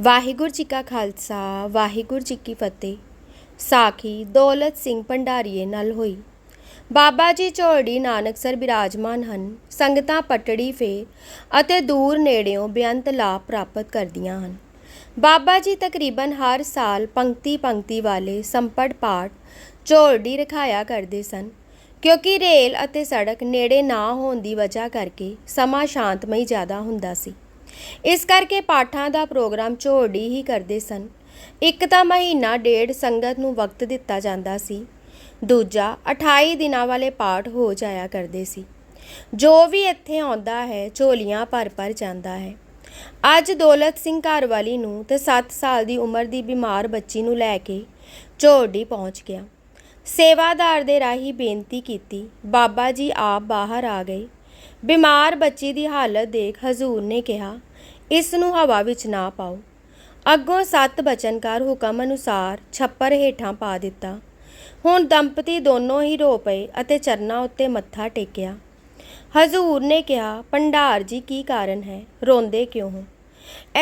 ਵਾਹਿਗੁਰੂ ਜੀ ਕਾ ਖਾਲਸਾ, ਵਾਹਿਗੁਰੂ ਜੀ ਕੀ ਫਤਿਹ। ਸਾਖੀ ਦੌਲਤ ਸਿੰਘ ਭੰਡਾਰੀਏ ਨਾਲ ਹੋਈ। ਬਾਬਾ ਜੀ ਝੋੜੀ ਨਾਨਕਸਰ ਬਿਰਾਜਮਾਨ ਹਨ, ਸੰਗਤਾਂ ਪਟੜੀ ਫੇਰ ਅਤੇ ਦੂਰ ਨੇੜਿਓਂ ਬੇਅੰਤ ਲਾਭ ਪ੍ਰਾਪਤ ਕਰਦੀਆਂ ਹਨ। ਬਾਬਾ ਜੀ ਤਕਰੀਬਨ ਹਰ ਸਾਲ ਪੰਕਤੀ ਪੰਕਤੀ ਵਾਲੇ ਸੰਪੜ ਪਾਠ ਝੋੜੀ ਰਖਾਇਆ ਕਰਦੇ ਸਨ, ਕਿਉਂਕਿ ਰੇਲ ਅਤੇ ਸੜਕ ਨੇੜੇ ਨਾ ਹੋਣ ਦੀ ਵਜ੍ਹਾ ਕਰਕੇ ਸਮਾਂ ਸ਼ਾਂਤਮਈ ਜ਼ਿਆਦਾ ਹੁੰਦਾ ਸੀ। ਇਸ ਕਰਕੇ ਪਾਠਾਂ ਦਾ ਪ੍ਰੋਗਰਾਮ ਝੋੜੀ ਹੀ ਕਰਦੇ ਸਨ। ਇੱਕ ਤਾਂ ਮਹੀਨਾ ਡੇਢ ਸੰਗਤ ਨੂੰ ਵਕਤ ਦਿੱਤਾ ਜਾਂਦਾ ਸੀ। ਦੂਜਾ 28 ਦਿਨਾਂ ਵਾਲੇ ਪਾਠ ਹੋ ਜਾਇਆ ਕਰਦੇ ਸੀ। ਜੋ ਵੀ ਇੱਥੇ ਆਉਂਦਾ ਹੈ, ਝੋਲੀਆਂ ਭਰ ਭਰ ਜਾਂਦਾ ਹੈ। ਅੱਜ ਦੌਲਤ ਸਿੰਘ ਘਰਵਾਲੀ ਨੂੰ ਤੇ 7 ਸਾਲ ਦੀ ਉਮਰ ਦੀ ਬਿਮਾਰ ਬੱਚੀ ਨੂੰ ਲੈ ਕੇ ਝੋੜੀ ਪਹੁੰਚ ਗਿਆ। ਸੇਵਾਦਾਰ ਦੇ ਰਾਹੀਂ ਬੇਨਤੀ ਕੀਤੀ, ਬਾਬਾ ਜੀ ਆਪ ਬਾਹਰ ਆ ਗਏ। ਬਿਮਾਰ ਬੱਚੀ ਦੀ ਹਾਲਤ ਦੇਖ ਹਜ਼ੂਰ ਨੇ ਕਿਹਾ ਇਸ ਨੂੰ ਹਵਾ ਵਿੱਚ ਨਾ ਪਾਓ। ਅੱਗੋਂ ਸੱਤ ਬਚਨਕਾਰ ਹੁਕਮ ਅਨੁਸਾਰ ਛੱਪਰ ਹੇਠਾਂ ਪਾ ਦਿੱਤਾ। ਹੁਣ ਦੰਪਤੀ ਦੋਨੋਂ ਹੀ ਰੋ ਪਏ ਅਤੇ ਚਰਨਾਂ ਉੱਤੇ ਮੱਥਾ ਟੇਕਿਆ। ਹਜ਼ੂਰ ਨੇ ਕਿਹਾ, ਭੰਡਾਰ ਜੀ, ਕੀ ਕਾਰਨ ਹੈ? ਰੋਂਦੇ ਕਿਉਂ ਹੋ?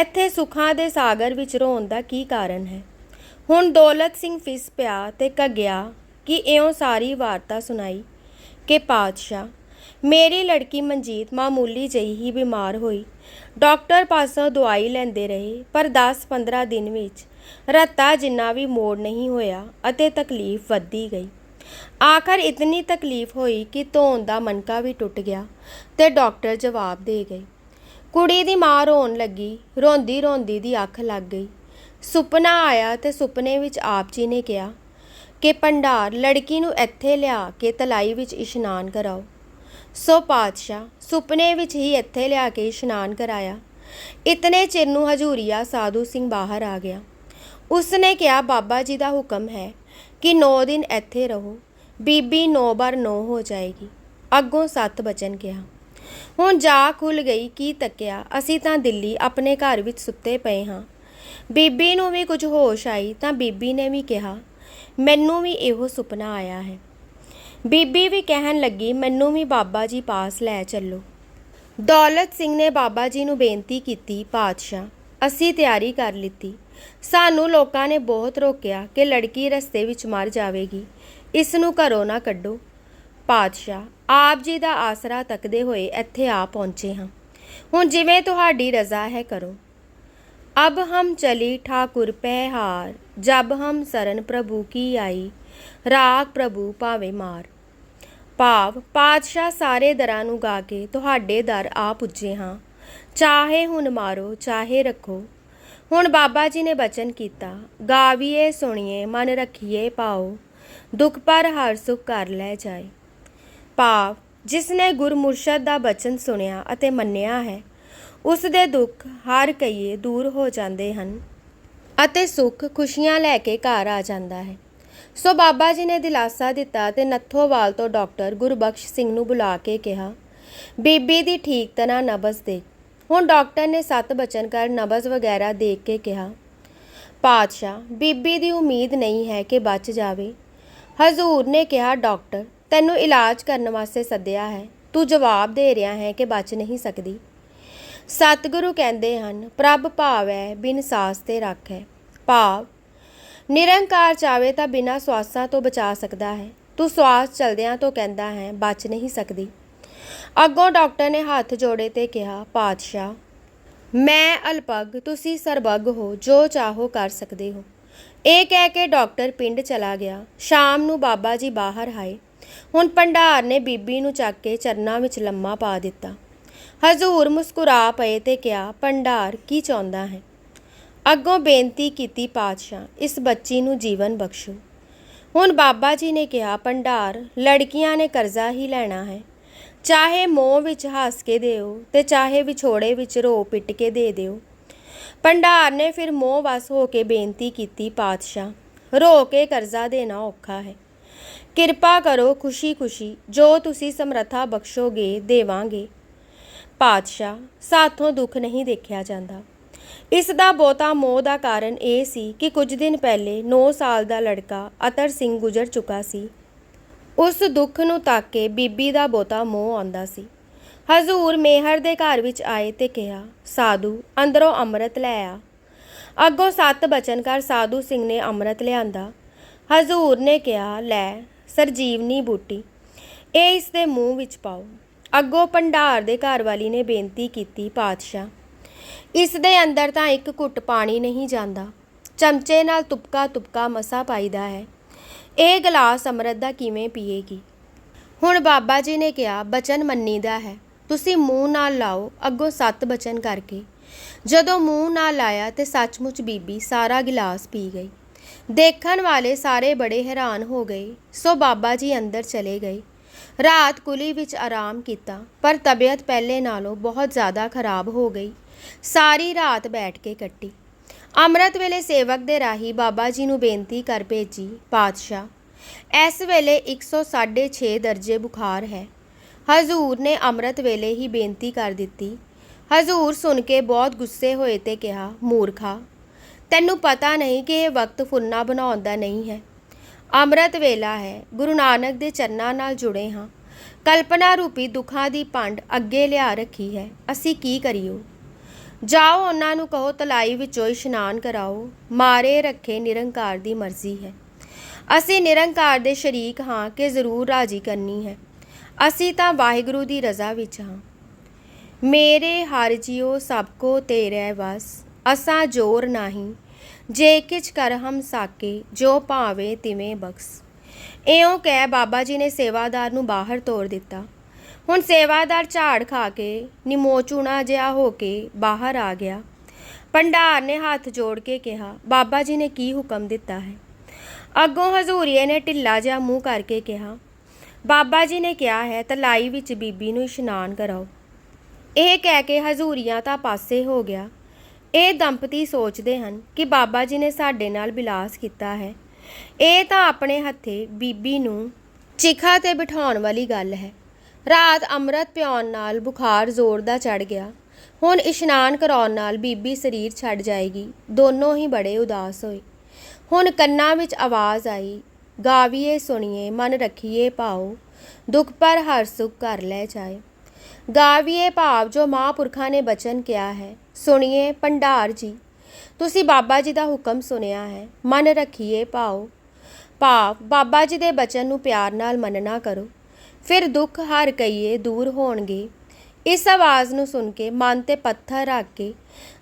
ਇੱਥੇ ਸੁੱਖਾਂ ਦੇ ਸਾਗਰ ਵਿੱਚ ਰੋਣ ਦਾ ਕੀ ਕਾਰਨ ਹੈ? ਹੁਣ ਦੌਲਤ ਸਿੰਘ ਫਿਸ ਪਿਆ ਤੇ ਕੱਗਿਆ ਕਿ ਇਉਂ ਸਾਰੀ ਵਾਰਤਾ ਸੁਣਾਈ ਕਿ ਪਾਤਸ਼ਾਹ ਮੇਰੀ ਲੜਕੀ ਮਨਜੀਤ ਮਾਮੂਲੀ ਜਿਹੀ ਹੀ ਬਿਮਾਰ ਹੋਈ। ਡਾਕਟਰ ਪਾਸੋਂ ਦਵਾਈ ਲੈਂਦੇ ਰਹੇ, ਪਰ 10-15 ਦਿਨ ਵਿੱਚ ਰਤਾ ਜਿੰਨਾ ਵੀ ਮੋੜ ਨਹੀਂ ਹੋਇਆ ਅਤੇ ਤਕਲੀਫ ਵੱਧਦੀ ਗਈ। ਆਖਰ ਇਤਨੀ ਤਕਲੀਫ ਹੋਈ ਕਿ ਧੋਣ ਦਾ ਮਨਕਾ ਵੀ ਟੁੱਟ ਗਿਆ ਤੇ ਡਾਕਟਰ ਜਵਾਬ ਦੇ ਗਏ। ਕੁੜੀ ਦੀ ਮਾਂ ਰੋਣ ਲੱਗੀ, ਰੋਂਦੀ ਰੋਂਦੀ ਦੀ ਅੱਖ ਲੱਗ ਗਈ। ਸੁਪਨਾ ਆਇਆ ਤੇ ਸੁਪਨੇ ਵਿੱਚ ਆਪ ਜੀ ਨੇ ਕਿਹਾ ਕਿ ਭੰਡਾਰ ਲੜਕੀ ਨੂੰ ਇੱਥੇ ਲਿਆ ਕੇ ਤਲਾਈ ਵਿੱਚ ਇਸ਼ਨਾਨ ਕਰਾਓ। ਸੋ ਪਾਤਸ਼ਾਹ ਸੁਪਨੇ ਵਿੱਚ ਹੀ ਇੱਥੇ ਲਿਆ ਕੇ ਇਸ਼ਨਾਨ ਕਰਾਇਆ। ਇਤਨੇ ਚਿਰ ਨੂੰ ਹਜੂਰੀਆ ਸਾਧੂ ਸਿੰਘ ਬਾਹਰ ਆ ਗਿਆ। ਉਸਨੇ ਕਿਹਾ, ਬਾਬਾ ਜੀ ਦਾ ਹੁਕਮ ਹੈ ਕਿ 9 ਦਿਨ ਇੱਥੇ ਰਹੋ, ਬੀਬੀ 9 ਬਾਰ 9 ਹੋ ਜਾਏਗੀ। ਅੱਗੋਂ ਸੱਤ ਬਚਨ ਕਿਹਾ। ਹੁਣ ਜਾ ਖੁੱਲ ਗਈ, ਕੀ ਤੱਕਿਆ? ਅਸੀਂ ਤਾਂ ਦਿੱਲੀ ਆਪਣੇ ਘਰ ਵਿੱਚ ਸੁੱਤੇ ਪਏ ਹਾਂ। ਬੀਬੀ ਨੂੰ ਵੀ ਕੁਝ ਹੋਸ਼ ਆਈ ਤਾਂ ਬੀਬੀ ਨੇ ਵੀ ਕਿਹਾ, ਮੈਨੂੰ ਵੀ ਇਹੋ ਸੁਪਨਾ ਆਇਆ ਹੈ। ਬੀਬੀ ਵੀ ਕਹਿਣ ਲੱਗੀ, ਮੈਨੂੰ ਵੀ ਬਾਬਾ ਜੀ ਪਾਸ ਲੈ ਚੱਲੋ। ਦੌਲਤ ਸਿੰਘ ਨੇ ਬਾਬਾ ਜੀ ਨੂੰ ਬੇਨਤੀ ਕੀਤੀ, ਪਾਤਸ਼ਾਹ, ਅਸੀਂ ਤਿਆਰੀ ਕਰ ਲਿੱਤੀ। ਸਾਨੂੰ ਲੋਕਾਂ ਨੇ ਬਹੁਤ ਰੋਕਿਆ ਕਿ ਲੜਕੀ ਰਸਤੇ ਵਿੱਚ ਮਰ ਜਾਵੇਗੀ। ਇਸ ਨੂੰ ਘਰੋਂ ਨਾ ਕੱਢੋ। ਪਾਤਸ਼ਾਹ, ਆਪ ਜੀ ਦਾ ਆਸਰਾ ਤੱਕਦੇ ਹੋਏ ਇੱਥੇ ਆ ਪਹੁੰਚੇ ਹਾਂ। ਹੁਣ ਜਿਵੇਂ ਤੁਹਾਡੀ ਰਜ਼ਾ ਹੈ, ਕਰੋ। ਅਬ ਹਮ ਚਲੀ ਠਾਕੁਰ ਪਹਿਹਾਰ ਜਬ ਹਮ ਸਰਨ ਪ੍ਰਭੂ ਕੀ ਆਈ। ਰਾਗ ਪ੍ਰਭੂ ਭਾਵੇਂ ਮਾਰ। ਭਾਵ, ਪਾਤਸ਼ਾਹ ਸਾਰੇ ਦਰਾਂ ਨੂੰ ਗਾ ਕੇ ਤੁਹਾਡੇ ਦਰ ਆ ਪੁੱਜੇ ਹਾਂ। ਚਾਹੇ ਹੁਣ ਮਾਰੋ, ਚਾਹੇ ਰੱਖੋ। ਹੁਣ ਬਾਬਾ ਜੀ ਨੇ ਬਚਨ ਕੀਤਾ, ਗਾਵੀਏ, ਸੁਣੀਏ, ਮਨ ਰੱਖੀਏ ਪਾਓ। ਦੁੱਖ ਪਰ ਹਰ ਸੁਖ ਕਰ ਲੈ ਜਾਏ। ਭਾਵ, ਜਿਸ ਨੇ ਗੁਰਮੁਰਸ਼ਦ ਦਾ ਬਚਨ ਸੁਣਿਆ ਅਤੇ ਮੰਨਿਆ ਹੈ, ਉਸ ਦੇ ਦੁੱਖ ਹਰ ਕਈਏ ਦੂਰ ਹੋ ਜਾਂਦੇ ਹਨ ਅਤੇ ਸੁੱਖ ਖੁਸ਼ੀਆਂ ਲੈ ਕੇ ਘਰ ਆ ਜਾਂਦਾ ਹੈ। ਸੋ ਬਾਬਾ ਜੀ ਨੇ ਦਿਲਾਸਾ ਦਿੱਤਾ ਤੇ ਨੱਥੋਵਾਲ ਤੋਂ ਡਾਕਟਰ ਗੁਰਬਖਸ਼ ਸਿੰਘ ਨੂੰ ਬੁਲਾ ਕੇ ਕਿਹਾ, ਬੀਬੀ ਦੀ ਠੀਕ ਤਰ੍ਹਾਂ ਨਬਜ਼ ਦੇ। ਹੁਣ ਡਾਕਟਰ ਨੇ ਸੱਤ ਬਚਨ ਕਰ ਨਬਜ਼ ਵਗੈਰਾ ਦੇਖ ਕੇ ਕਿਹਾ, ਪਾਤਸ਼ਾਹ, ਬੀਬੀ ਦੀ ਉਮੀਦ ਨਹੀਂ ਹੈ ਕਿ ਬਚ ਜਾਵੇ। ਹਜ਼ੂਰ ਨੇ ਕਿਹਾ, ਡਾਕਟਰ, ਤੈਨੂੰ ਇਲਾਜ ਕਰਨ ਵਾਸਤੇ ਸੱਦਿਆ ਹੈ। ਤੂੰ ਜਵਾਬ ਦੇ ਰਿਹਾ ਹੈ ਕਿ ਬਚ ਨਹੀਂ ਸਕਦੀ। ਸਤਿਗੁਰੂ ਕਹਿੰਦੇ ਹਨ, ਪ੍ਰਭ ਭਾਵ ਹੈ ਬਿਨ ਸਾਸ ਤੇ ਰੱਖ। ਹੈ ਭਾਵ ਨਿਰੰਕਾਰ ਚਾਵੇ ਤਾਂ ਬਿਨਾਂ ਸਵਾਸਾਂ ਤੋਂ ਬਚਾ ਸਕਦਾ ਹੈ। ਤੂੰ ਸਵਾਸ ਚਲਦਿਆਂ ਤੋਂ ਕਹਿੰਦਾ ਹੈ, ਬਚ ਨਹੀਂ ਸਕਦੀ। ਅੱਗੋਂ ਡਾਕਟਰ ਨੇ ਹੱਥ ਜੋੜੇ ਤੇ ਕਿਹਾ, ਪਾਤਸ਼ਾਹ, ਮੈਂ ਅਲਪਗ, ਤੁਸੀਂ ਸਰਬੱਗ ਹੋ, ਜੋ ਚਾਹੋ ਕਰ ਸਕਦੇ ਹੋ। ਇਹ ਕਹਿ ਕੇ ਡਾਕਟਰ ਪਿੰਡ ਚਲਾ ਗਿਆ। ਸ਼ਾਮ ਨੂੰ ਬਾਬਾ ਜੀ ਬਾਹਰ ਆਏ। ਹੁਣ ਭੰਡਾਰ ਨੇ ਬੀਬੀ ਨੂੰ ਚੱਕ ਕੇ ਚਰਨਾਂ ਵਿੱਚ ਲੰਮਾ ਪਾ ਦਿੱਤਾ। ਹਜ਼ੂਰ ਮੁਸਕਰਾ ਪਏ ਤੇ ਕਿਹਾ, ਭੰਡਾਰ, ਕੀ ਚਾਹੁੰਦਾ ਹੈ? ਅੱਗੋਂ ਬੇਨਤੀ ਕੀਤੀ ਪਾਤਸ਼ਾਹ, ਇਸ ਬੱਚੀ ਨੂੰ ਜੀਵਨ ਬਖਸ਼ੋ। ਹੁਣ ਬਾਬਾ ਜੀ ਨੇ ਕਿਹਾ, ਭੰਡਾਰ, ਲੜਕੀਆਂ ਨੇ ਕਰਜ਼ਾ ਹੀ ਲੈਣਾ ਹੈ। ਚਾਹੇ ਮੋਹ ਵਿੱਚ ਹੱਸ ਕੇ ਦਿਓ ਤੇ ਚਾਹੇ ਵਿਛੋੜੇ ਵਿੱਚ ਰੋ ਪਿੱਟ ਕੇ ਦੇ ਦਿਓ। ਭੰਡਾਰ ਨੇ ਫਿਰ ਮੋਹ ਵਸ ਹੋ ਕੇ ਬੇਨਤੀ ਕੀਤੀ ਪਾਤਸ਼ਾਹ, ਰੋ ਕੇ ਕਰਜ਼ਾ ਦੇਣਾ ਔਖਾ ਹੈ। ਕਿਰਪਾ ਕਰੋ ਖੁਸ਼ੀ-ਖੁਸ਼ੀ, ਜੋ ਤੁਸੀਂ ਸਮਰੱਥਾ ਬਖਸ਼ੋਗੇ, ਦੇਵਾਂਗੇ। ਪਾਤਸ਼ਾਹ, ਸਾਥੋਂ ਦੁੱਖ ਨਹੀਂ ਦੇਖਿਆ ਜਾਂਦਾ। ਇਸ ਦਾ ਬਹੁਤਾ ਮੋਹ ਦਾ ਕਾਰਨ ਇਹ ਸੀ ਕਿ ਕੁਝ ਦਿਨ ਪਹਿਲੇ 9 ਸਾਲ ਦਾ ਲੜਕਾ ਅਤਰ ਸਿੰਘ ਗੁਜ਼ਰ ਚੁੱਕਾ ਸੀ। ਉਸ ਦੁੱਖ ਨੂੰ ਤੱਕ ਕੇ ਬੀਬੀ ਦਾ ਬਹੁਤਾ ਮੋਹ ਆਉਂਦਾ ਸੀ। ਹਜ਼ੂਰ ਮੇਹਰ ਦੇ ਘਰ ਵਿੱਚ ਆਏ ਤੇ ਕਿਹਾ, ਸਾਧੂ, ਅੰਦਰੋਂ ਅੰਮ੍ਰਿਤ ਲੈ ਆ। ਅੱਗੋਂ ਸੱਤ ਬਚਨ ਕਰ ਸਾਧੂ ਸਿੰਘ ਨੇ ਅੰਮ੍ਰਿਤ ਲਿਆਂਦਾ। ਹਜ਼ੂਰ ਨੇ ਕਿਹਾ, ਲੈ, ਸਰਜੀਵਨੀ ਬੂਟੀ, ਇਹ ਇਸ ਦੇ ਮੂੰਹ ਵਿੱਚ ਪਾਓ। ਅੱਗੋਂ ਭੰਡਾਰ ਦੇ ਘਰ ਵਾਲੀ ਨੇ ਬੇਨਤੀ ਕੀਤੀ, ਪਾਤਸ਼ਾਹ ਇਸ ਦੇ ਅੰਦਰ ਤਾਂ ਇੱਕ ਘੁੱਟ ਪਾਣੀ ਨਹੀਂ ਜਾਂਦਾ। ਚਮਚੇ ਨਾਲ ਤੁਪਕਾ ਤੁਪਕਾ ਮਸਾ ਪਾਈਦਾ ਹੈ। ਇਹ ਗਲਾਸ ਅੰਮ੍ਰਿਤ ਦਾ ਕਿਵੇਂ ਪੀਏਗੀ? ਹੁਣ ਬਾਬਾ ਜੀ ਨੇ ਕਿਹਾ, ਬਚਨ ਮੰਨੀਦਾ ਹੈ। ਤੁਸੀਂ ਮੂੰਹ ਨਾਲ ਲਾਓ, ਅੱਗੋਂ ਸੱਤ ਬਚਨ ਕਰਕੇ। ਜਦੋਂ ਮੂੰਹ ਨਾਲ ਲਾਇਆ ਤੇ ਸੱਚਮੁੱਚ ਬੀਬੀ ਸਾਰਾ ਗਿਲਾਸ ਪੀ ਗਈ। ਦੇਖਣ ਵਾਲੇ ਸਾਰੇ ਬੜੇ ਹੈਰਾਨ ਹੋ ਗਏ। ਸੋ ਬਾਬਾ ਜੀ ਅੰਦਰ ਚਲੇ ਗਏ। ਰਾਤ ਕੁਲੀ ਵਿੱਚ ਆਰਾਮ ਕੀਤਾ, ਪਰ ਤਬੀਅਤ ਪਹਿਲੇ ਨਾਲੋਂ ਬਹੁਤ ਜ਼ਿਆਦਾ ਖਰਾਬ ਹੋ ਗਈ। ਸਾਰੀ ਰਾਤ ਬੈਠ ਕੇ ਕੱਟੀ। ਅੰਮ੍ਰਿਤ ਵੇਲੇ ਸੇਵਕ ਦੇ ਰਾਹੀ ਬਾਬਾ ਜੀ ਨੂੰ ਬੇਨਤੀ ਕਰ ਭੇਜੀ, ਪਾਤਸ਼ਾਹ, ਇਸ ਵੇਲੇ 106 ਦਰਜੇ ਬੁਖਾਰ ਹੈ। ਹਜ਼ੂਰ ਨੇ ਅੰਮ੍ਰਿਤ ਵੇਲੇ ਹੀ ਬੇਨਤੀ ਕਰ ਦਿੱਤੀ। ਹਜ਼ੂਰ ਸੁਣ ਕੇ ਬਹੁਤ ਗੁੱਸੇ ਹੋਏ ਤੇ ਕਿਹਾ, ਮੂਰਖਾ, ਤੈਨੂੰ ਪਤਾ ਨਹੀਂ ਕਿ ਇਹ ਵਕਤ ਫੁਰਨਾ ਬਣਾਉਣ ਦਾ ਨਹੀਂ ਹੈ। ਅੰਮ੍ਰਿਤ ਵੇਲਾ ਹੈ, ਗੁਰੂ ਨਾਨਕ ਦੇ ਚਰਨਾਂ ਨਾਲ ਜੁੜੇ ਹਾਂ। ਕਲਪਨਾ ਰੂਪੀ ਦੁੱਖਾਂ ਦੀ ਪੰਡ ਅੱਗੇ ਲਿਆ ਰੱਖੀ ਹੈ। ਅਸੀਂ ਕੀ ਕਰੀਓ ਜਾਓ ਉਹਨਾਂ ਨੂੰ ਕਹੋ, ਤਲਾਈ ਵਿੱਚੋਂ ਇਸ਼ਨਾਨ ਕਰਾਓ। ਮਾਰੇ ਰੱਖੇ ਨਿਰੰਕਾਰ ਦੀ ਮਰਜ਼ੀ ਹੈ। ਅਸੀਂ ਨਿਰੰਕਾਰ ਦੇ ਸ਼ਰੀਕ ਹਾਂ ਕਿ ਜ਼ਰੂਰ ਰਾਜੀ ਕਰਨੀ ਹੈ। ਅਸੀਂ ਤਾਂ ਵਾਹਿਗੁਰੂ ਦੀ ਰਜ਼ਾ ਵਿੱਚ ਹਾਂ। ਮੇਰੇ ਹਰ ਜਿਉ ਸਭ ਕੋ ਤੇਰੇ ਵਸ, ਅਸਾਂ ਜੋਰ ਨਹੀਂ। ਜੇ ਕਿਛ ਕਰ ਹਮ ਸਾਕੇ, ਜੋ ਭਾਵੇ ਤਿਵੇਂ ਬਖਸ। ਇਉਂ ਕਹਿ ਬਾਬਾ ਜੀ ਨੇ ਸੇਵਾਦਾਰ ਨੂੰ ਬਾਹਰ ਤੋਰ ਦਿੱਤਾ। ਹੁਣ ਸੇਵਾਦਾਰ ਝਾੜ ਖਾ ਕੇ ਨਿਮੋਚੂਣਾ ਜਿਹਾ ਹੋ ਕੇ ਬਾਹਰ ਆ ਗਿਆ। ਭੰਡਾਰ ਨੇ ਹੱਥ ਜੋੜ ਕੇ ਕਿਹਾ, ਬਾਬਾ ਜੀ ਨੇ ਕੀ ਹੁਕਮ ਦਿੱਤਾ ਹੈ? ਅੱਗੋਂ ਹਜ਼ੂਰੀਏ ਨੇ ਢਿੱਲਾ ਜਿਹਾ ਮੂੰਹ ਕਰਕੇ ਕਿਹਾ, ਬਾਬਾ ਜੀ ਨੇ ਕਿਹਾ ਹੈ, ਤਲਾਈ ਵਿੱਚ ਬੀਬੀ ਨੂੰ ਇਸ਼ਨਾਨ ਕਰਾਓ। ਇਹ ਕਹਿ ਕੇ ਹਜ਼ੂਰੀਆਂ ਤਾਂ ਪਾਸੇ ਹੋ ਗਿਆ। ਇਹ ਦੰਪਤੀ ਸੋਚਦੇ ਹਨ ਕਿ ਬਾਬਾ ਜੀ ਨੇ ਸਾਡੇ ਨਾਲ ਵਿਲਾਸ ਕੀਤਾ ਹੈ। ਇਹ ਤਾਂ ਆਪਣੇ ਹੱਥੇ ਬੀਬੀ ਨੂੰ ਚਿਖਾ ਤੇ ਬਿਠਾਉਣ ਵਾਲੀ ਗੱਲ ਹੈ। ਰਾਤ ਅੰਮ੍ਰਿਤ ਪਿਆਉਣ ਨਾਲ ਬੁਖਾਰ ਜ਼ੋਰ ਦਾ ਚੜ ਗਿਆ। ਹੁਣ ਇਸ਼ਨਾਨ ਕਰਾਉਣ ਨਾਲ ਬੀਬੀ ਸਰੀਰ ਛੱਡ ਜਾਏਗੀ। ਦੋਨੋਂ ਹੀ ਬੜੇ ਉਦਾਸ ਹੋਏ। ਹੁਣ ਕੰਨਾਂ ਵਿੱਚ ਆਵਾਜ਼ ਆਈ, ਗਾਵੀਏ, ਸੁਣੀਏ, ਮਨ ਰੱਖੀਏ ਪਾਓ ਦੁੱਖ ਪਰ ਹਰ ਸੁਖ ਕਰ ਲੈ ਜਾਏ। ਗਾਵੀਏ ਭਾਵ ਜੋ ਮਹਾਂਪੁਰਖਾਂ ਨੇ ਬਚਨ ਕਿਹਾ ਹੈ, ਸੁਣੀਏ ਭੰਡਾਰ ਜੀ। ਤੁਸੀਂ ਬਾਬਾ ਜੀ ਦਾ ਹੁਕਮ ਸੁਣਿਆ ਹੈ, ਮਨ ਰੱਖੀਏ ਪਾਓ ਭਾਵ ਬਾਬਾ ਜੀ ਦੇ ਬਚਨ ਨੂੰ ਪਿਆਰ ਨਾਲ ਮੰਨਣਾ ਕਰੋ। ਫਿਰ ਦੁੱਖ ਹਰ ਕਈਏ ਦੂਰ ਹੋਣਗੇ। ਇਸ ਆਵਾਜ਼ ਨੂੰ ਸੁਣ ਕੇ ਮਨ ਤੇ ਪੱਥਰ ਰੱਖ ਕੇ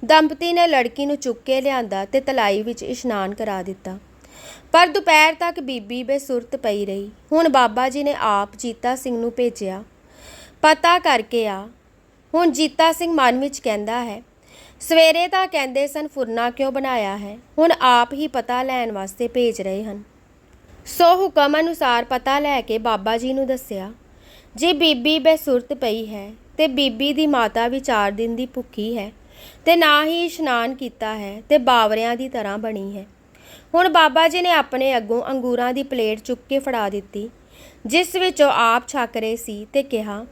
ਦੰਪਤੀ ਨੇ ਲੜਕੀ ਨੂੰ ਚੁੱਕ ਕੇ ਲਿਆਂਦਾ ਤੇ ਤਲਾਈ ਵਿੱਚ ਇਸ਼ਨਾਨ ਕਰਾ ਦਿੱਤਾ। ਪਰ ਦੁਪਹਿਰ ਤੱਕ ਬੀਬੀ ਬੇਸੁਰਤ ਪਈ ਰਹੀ। ਹੁਣ ਬਾਬਾ ਜੀ ਨੇ ਆਪ ਜੀਤਾ ਸਿੰਘ ਨੂੰ ਭੇਜਿਆ। ਪਤਾ ਕਰਕੇ ਆ। ਹੁਣ ਜੀਤਾ ਸਿੰਘ ਮਨ ਵਿੱਚ ਕਹਿੰਦਾ ਹੈ, ਸਵੇਰੇ ਤਾਂ ਕਹਿੰਦੇ ਸਨ ਫੁਰਨਾ ਕਿਉਂ ਬਣਾਇਆ ਹੈ? ਹੁਣ ਆਪ ਹੀ ਪਤਾ ਲੈਣ ਵਾਸਤੇ ਭੇਜ ਰਹੇ ਹਨ। ਸੋ ਹੁਕਮ ਅਨੁਸਾਰ ਪਤਾ ਲੈ ਕੇ ਬਾਬਾ ਜੀ ਨੂੰ ਦੱਸਿਆ, ਜੇ ਬੀਬੀ ਬੇਸੁਰਤ ਪਈ ਹੈ ਤੇ ਬੀਬੀ ਦੀ ਮਾਤਾ ਵੀ 4 ਦਿਨ ਦੀ ਭੁੱਖੀ ਹੈ ਤੇ ਨਾ ਹੀ ਇਸ਼ਨਾਨ ਕੀਤਾ ਹੈ ਤੇ ਬਾਵਰਿਆਂ ਦੀ ਤਰ੍ਹਾਂ ਬਣੀ ਹੈ। ਹੁਣ ਬਾਬਾ ਜੀ ਨੇ ਆਪਣੇ ਅੱਗੋਂ ਅੰਗੂਰਾਂ ਦੀ ਪਲੇਟ ਚੁੱਕ ਕੇ ਫੜਾ ਦਿੱਤੀ, ਜਿਸ ਵਿੱਚ ਉਹ ਆਪ ਛਕ ਰਹੇ ਸੀ ਤੇ ਕਿਹਾ,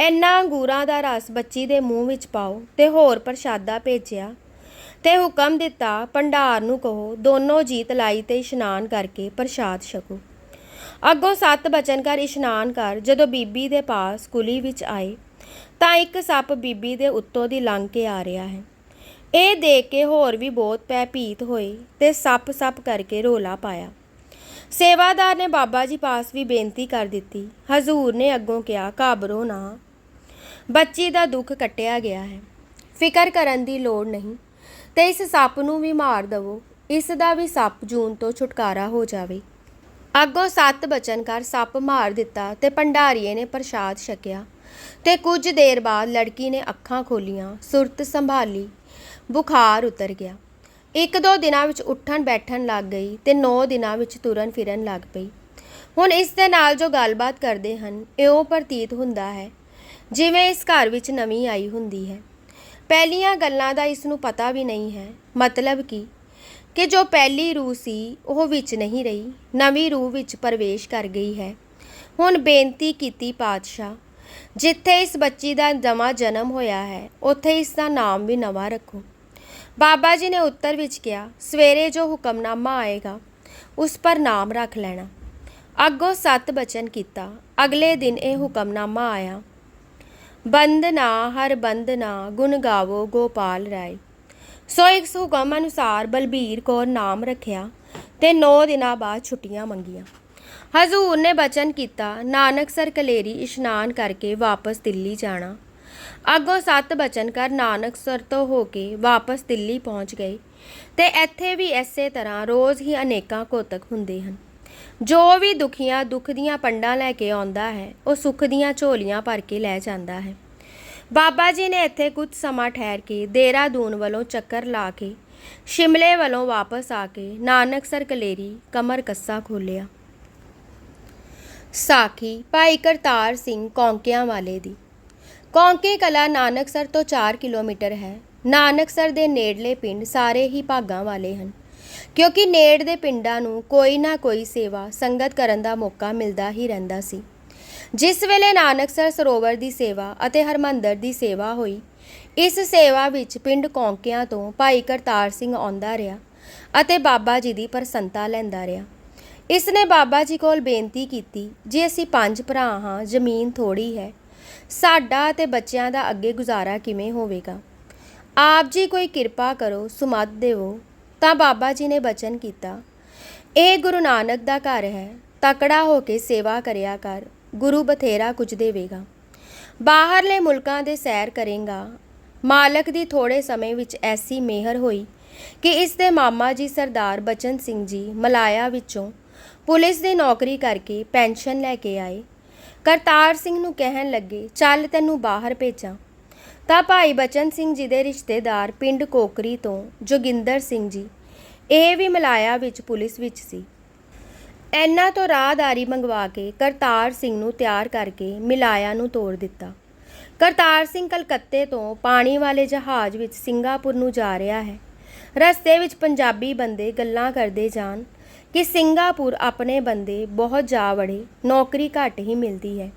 ਇੰਨਾ ਅੰਗੂਰਾਂ ਦਾ ਰਸ ਬੱਚੀ ਦੇ ਮੂੰਹ ਵਿੱਚ ਪਾਓ ਤੇ ਹੋਰ ਪ੍ਰਸ਼ਾਦਾ ਭੇਜਿਆ ਤੇ ਹੁਕਮ ਦਿੱਤਾ ਭੰਡਾਰ ਨੂੰ ਕਹੋ, ਦੋਨੋਂ ਜੀ ਤਲਾਈ ਤੇ ਇਸ਼ਨਾਨ ਕਰਕੇ ਪ੍ਰਸ਼ਾਦ ਛਕੋ। ਅੱਗੋਂ ਸੱਤ ਬਚਨ ਕਰ ਇਸ਼ਨਾਨ ਕਰ, ਜਦੋਂ ਬੀਬੀ ਦੇ ਪਾਸ ਕੁਲੀ ਵਿੱਚ ਆਏ, ਤਾਂ ਇੱਕ ਸੱਪ ਬੀਬੀ ਦੇ ਉੱਤੋਂ ਦੀ ਲੰਘ ਕੇ ਆ ਰਿਹਾ ਹੈ। ਇਹ ਦੇਖ ਕੇ ਹੋਰ ਵੀ ਬਹੁਤ ਭੈਭੀਤ ਹੋਏ ਤੇ ਸੱਪ ਸੱਪ ਕਰਕੇ ਰੋਲਾ ਪਾਇਆ। ਸੇਵਾਦਾਰ ਨੇ ਬਾਬਾ ਜੀ ਪਾਸ ਵੀ ਬੇਨਤੀ ਕਰ ਦਿੱਤੀ। ਹਜ਼ੂਰ ਨੇ ਅੱਗੋਂ ਕਿਹਾ, ਘਾਬਰੋ ਨਾ। ਬੱਚੀ ਦਾ ਦੁੱਖ ਕੱਟਿਆ ਗਿਆ ਹੈ। ਫਿਕਰ ਕਰਨ ਦੀ ਲੋੜ ਨਹੀਂ। ਤੇ ਇਸ ਸੱਪ ਨੂੰ ਵੀ ਮਾਰ ਦਵੋ। ਇਸ ਦਾ ਵੀ ਸੱਪ ਜੂਨ ਤੋਂ ਛੁਟਕਾਰਾ ਹੋ ਜਾਵੇ। ਅੱਗੋਂ ਸੱਤ ਬਚਨ ਕਰ ਸੱਪ ਮਾਰ ਦਿੱਤਾ ਤੇ ਭੰਡਾਰੀਏ ਨੇ ਪ੍ਰਸ਼ਾਦ ਛਕਿਆ। ਤੇ ਕੁਝ ਦੇਰ ਬਾਅਦ ਲੜਕੀ ਨੇ ਅੱਖਾਂ ਖੋਲੀਆਂ, ਸੁਰਤ ਸੰਭਾਲੀ, ਬੁਖਾਰ ਉਤਰ ਗਿਆ। ਇੱਕ ਦੋ ਦਿਨਾਂ ਵਿੱਚ ਉੱਠਣ ਬੈਠਣ ਲੱਗ ਗਈ ਤੇ 9 ਦਿਨਾਂ ਵਿੱਚ ਤੁਰਨ ਫਿਰਨ ਲੱਗ ਪਈ। ਹੁਣ ਇਸ ਦੇ ਨਾਲ ਜੋ ਗੱਲਬਾਤ ਕਰਦੇ ਹਨ, ਇਉਂ ਪ੍ਰਤੀਤ ਹੁੰਦਾ ਹੈ, ਜਿਵੇਂ ਇਸ ਘਰ ਵਿੱਚ ਨਵੀਂ ਆਈ ਹੁੰਦੀ ਹੈ। ਪਹਿਲੀਆਂ ਗੱਲਾਂ ਦਾ ਇਸ ਨੂੰ ਪਤਾ ਵੀ ਨਹੀਂ ਹੈ। ਮਤਲਬ ਕਿ? ਕਿ ਜੋ ਪਹਿਲੀ ਰੂਹ ਸੀ, ਉਹ ਵਿੱਚ ਨਹੀਂ ਰਹੀ, ਨਵੀਂ ਰੂਹ ਵਿੱਚ ਪ੍ਰਵੇਸ਼ ਕਰ ਗਈ ਹੈ। ਹੁਣ ਬੇਨਤੀ ਕੀਤੀ ਪਾਤਸ਼ਾਹ, ਜਿੱਥੇ ਇਸ ਬੱਚੀ ਦਾ ਨਵਾਂ ਜਨਮ ਹੋਇਆ ਹੈ, ਉੱਥੇ ਇਸ ਦਾ ਨਾਮ ਵੀ ਨਵਾਂ ਰੱਖੋ। ਬਾਬਾ ਜੀ ਨੇ ਉੱਤਰ ਵਿੱਚ ਕਿਹਾ, ਸਵੇਰੇ ਜੋ ਹੁਕਮਨਾਮਾ ਆਏਗਾ, ਉਸ ਪਰ ਨਾਮ ਰੱਖ ਲੈਣਾ। ਅੱਗੋਂ ਸੱਤ ਬਚਨ ਕੀਤਾ, ਅਗਲੇ ਦਿਨ ਇਹ ਹੁਕਮਨਾਮਾ ਆਇਆ। ਬੰਦਨਾ ਹਰ ਬੰਦਨਾ ਗੁਣ ਗਾਵੋ ਗੋਪਾਲ ਰਾਏ। ਸੋ ਇੱਕ ਹੁਕਮ ਅਨੁਸਾਰ ਬਲਬੀਰ ਕੌਰ ਨਾਮ ਰੱਖਿਆ ਤੇ 9 ਦਿਨਾਂ ਬਾਅਦ ਛੁੱਟੀਆਂ ਮੰਗੀਆਂ। ਹਜ਼ੂਰ ਨੇ ਬਚਨ ਕੀਤਾ, ਨਾਨਕ ਸਰ ਕਲੇਰੀ ਇਸ਼ਨਾਨ ਕਰਕੇ ਵਾਪਸ ਦਿੱਲੀ ਜਾਣਾ। ਅੱਗੋਂ ਸੱਤ ਬਚਨ ਕਰ ਨਾਨਕ ਸਰ ਤੋਂ ਹੋ ਕੇ ਵਾਪਸ ਦਿੱਲੀ ਪਹੁੰਚ ਗਏ ਤੇ ਇੱਥੇ ਵੀ ਐਸੇ ਤਰ੍ਹਾਂ ਰੋਜ਼ ਹੀ ਅਨੇਕਾਂ ਕੋਤਕ ਹੁੰਦੇ ਹਨ। ਜੋ ਵੀ ਦੁਖੀਆਂ ਦੁੱਖ ਦੀਆਂ ਪੰਡਾਂ ਲੈ ਕੇ ਆਉਂਦਾ ਹੈ, ਉਹ ਸੁੱਖ ਦੀਆਂ ਝੋਲੀਆਂ ਭਰ ਕੇ ਲੈ ਜਾਂਦਾ ਹੈ। ਬਾਬਾ ਜੀ ਨੇ ਇੱਥੇ ਕੁਝ ਸਮਾਂ ਠਹਿਰ ਕੇ ਦੇਹਰਾਦੂਨ ਵੱਲੋਂ ਚੱਕਰ ਲਾ ਕੇ, ਸ਼ਿਮਲੇ ਵੱਲੋਂ ਵਾਪਸ ਆ ਕੇ ਨਾਨਕਸਰ ਕਲੇਰੀ ਕਮਰ ਕੱਸਾ ਖੋਲਿਆ ਸਾਖੀ ਭਾਈ ਕਰਤਾਰ ਸਿੰਘ ਕੌਂਕਿਆਂ ਵਾਲੇ ਦੀ। ਕੌਂਕੇ ਕਲਾ ਨਾਨਕਸਰ ਤੋਂ 4 ਕਿਲੋਮੀਟਰ ਹੈ। ਨਾਨਕਸਰ ਦੇ ਨੇੜਲੇ ਪਿੰਡ ਸਾਰੇ ਹੀ ਭਾਗਾਂ ਵਾਲੇ ਹਨ। ਕਿਉਂਕਿ ਨੇੜ ਦੇ ਪਿੰਡਾਂ ਨੂੰ ਕੋਈ ਨਾ ਕੋਈ ਸੇਵਾ ਸੰਗਤ ਕਰਨ ਦਾ ਮੌਕਾ ਮਿਲਦਾ ਹੀ ਰਹਿੰਦਾ ਸੀ। ਜਿਸ ਵੇਲੇ ਨਾਨਕਸਰ ਸਰੋਵਰ ਦੀ ਸੇਵਾ ਅਤੇ ਹਰਮੰਦਰ ਦੀ ਸੇਵਾ ਹੋਈ, ਇਸ ਸੇਵਾ ਵਿੱਚ ਪਿੰਡ ਕੌਂਕਿਆਂ ਤੋਂ ਭਾਈ ਕਰਤਾਰ ਸਿੰਘ ਆਉਂਦਾ ਰਿਹਾ ਅਤੇ ਬਾਬਾ ਜੀ ਦੀ ਪ੍ਰਸੰਤਾ ਲੈਂਦਾ ਰਿਹਾ। ਇਸ ਨੇ ਬਾਬਾ ਜੀ ਕੋਲ ਬੇਨਤੀ ਕੀਤੀ, ਜੇ ਅਸੀਂ ਪੰਜ ਭਰਾ ਹਾਂ, ਜ਼ਮੀਨ ਥੋੜੀ ਹੈ, ਸਾਡਾ ਤੇ ਬੱਚਿਆਂ ਦਾ ਅੱਗੇ ਗੁਜ਼ਾਰਾ ਕਿਵੇਂ ਹੋਵੇਗਾ? ਆਪ ਜੀ ਕੋਈ ਕਿਰਪਾ ਕਰੋ, ਸੁਮਤ ਦੇਵੋ ਤਾਂ ਬਾਬਾ ਜੀ ਨੇ ਬਚਨ ਕੀਤਾ, ਇਹ ਗੁਰੂ ਨਾਨਕ ਦਾ ਘਰ ਹੈ, ਤਕੜਾ ਹੋ ਕੇ ਸੇਵਾ ਕਰਿਆ ਕਰ, ਗੁਰੂ ਬਥੇਰਾ ਕੁਝ ਦੇਵੇਗਾ। ਬਾਹਰਲੇ ਮੁਲਕਾਂ ਦੇ ਸੈਰ ਕਰੇਗਾ, ਮਾਲਕ ਦੀ ਥੋੜੇ ਸਮੇਂ ਵਿੱਚ ਐਸੀ ਮਿਹਰ ਹੋਈ ਕਿ ਇਸ ਦੇ ਮਾਮਾ ਜੀ ਸਰਦਾਰ ਬਚਨ ਸਿੰਘ ਜੀ ਮਲਾਇਆ ਵਿੱਚੋਂ ਪੁਲਿਸ ਦੀ ਨੌਕਰੀ ਕਰਕੇ ਪੈਨਸ਼ਨ ਲੈ ਕੇ ਆਏ। ਕਰਤਾਰ ਸਿੰਘ ਨੂੰ ਕਹਿਣ ਲੱਗੇ, ਚੱਲ ਤੈਨੂੰ ਬਾਹਰ ਭੇਜਾਂ। ਤਾਂ ਭਾਈ ਬਚਨ ਸਿੰਘ ਜੀ ਦੇ ਰਿਸ਼ਤੇਦਾਰ ਪਿੰਡ ਕੋਕਰੀ ਤੋਂ ਜੋਗਿੰਦਰ ਸਿੰਘ ਜੀ, ਇਹ ਵੀ ਮਲਾਇਆ ਵਿੱਚ ਪੁਲਿਸ ਵਿੱਚ ਸੀ। ਇਹਨਾਂ ਤੋਂ ਰਾਹਦਾਰੀ ਮੰਗਵਾ ਕੇ ਕਰਤਾਰ ਸਿੰਘ ਨੂੰ ਤਿਆਰ ਕਰਕੇ ਮਿਲਾਇਆ ਨੂੰ ਤੋੜ ਦਿੱਤਾ। ਕਰਤਾਰ ਸਿੰਘ ਕਲਕੱਤੇ ਤੋਂ ਪਾਣੀ ਵਾਲੇ ਜਹਾਜ਼ ਵਿੱਚ ਸਿੰਗਾਪੁਰ ਨੂੰ ਜਾ ਰਿਹਾ ਹੈ। ਰਸਤੇ ਵਿੱਚ ਪੰਜਾਬੀ ਬੰਦੇ ਗੱਲਾਂ ਕਰਦੇ ਜਾਣ ਕਿ ਸਿੰਗਾਪੁਰ ਆਪਣੇ ਬੰਦੇ ਬਹੁਤ ਜਾ ਵੜੇ, ਨੌਕਰੀ ਘੱਟ ਹੀ ਮਿਲਦੀ ਹੈ।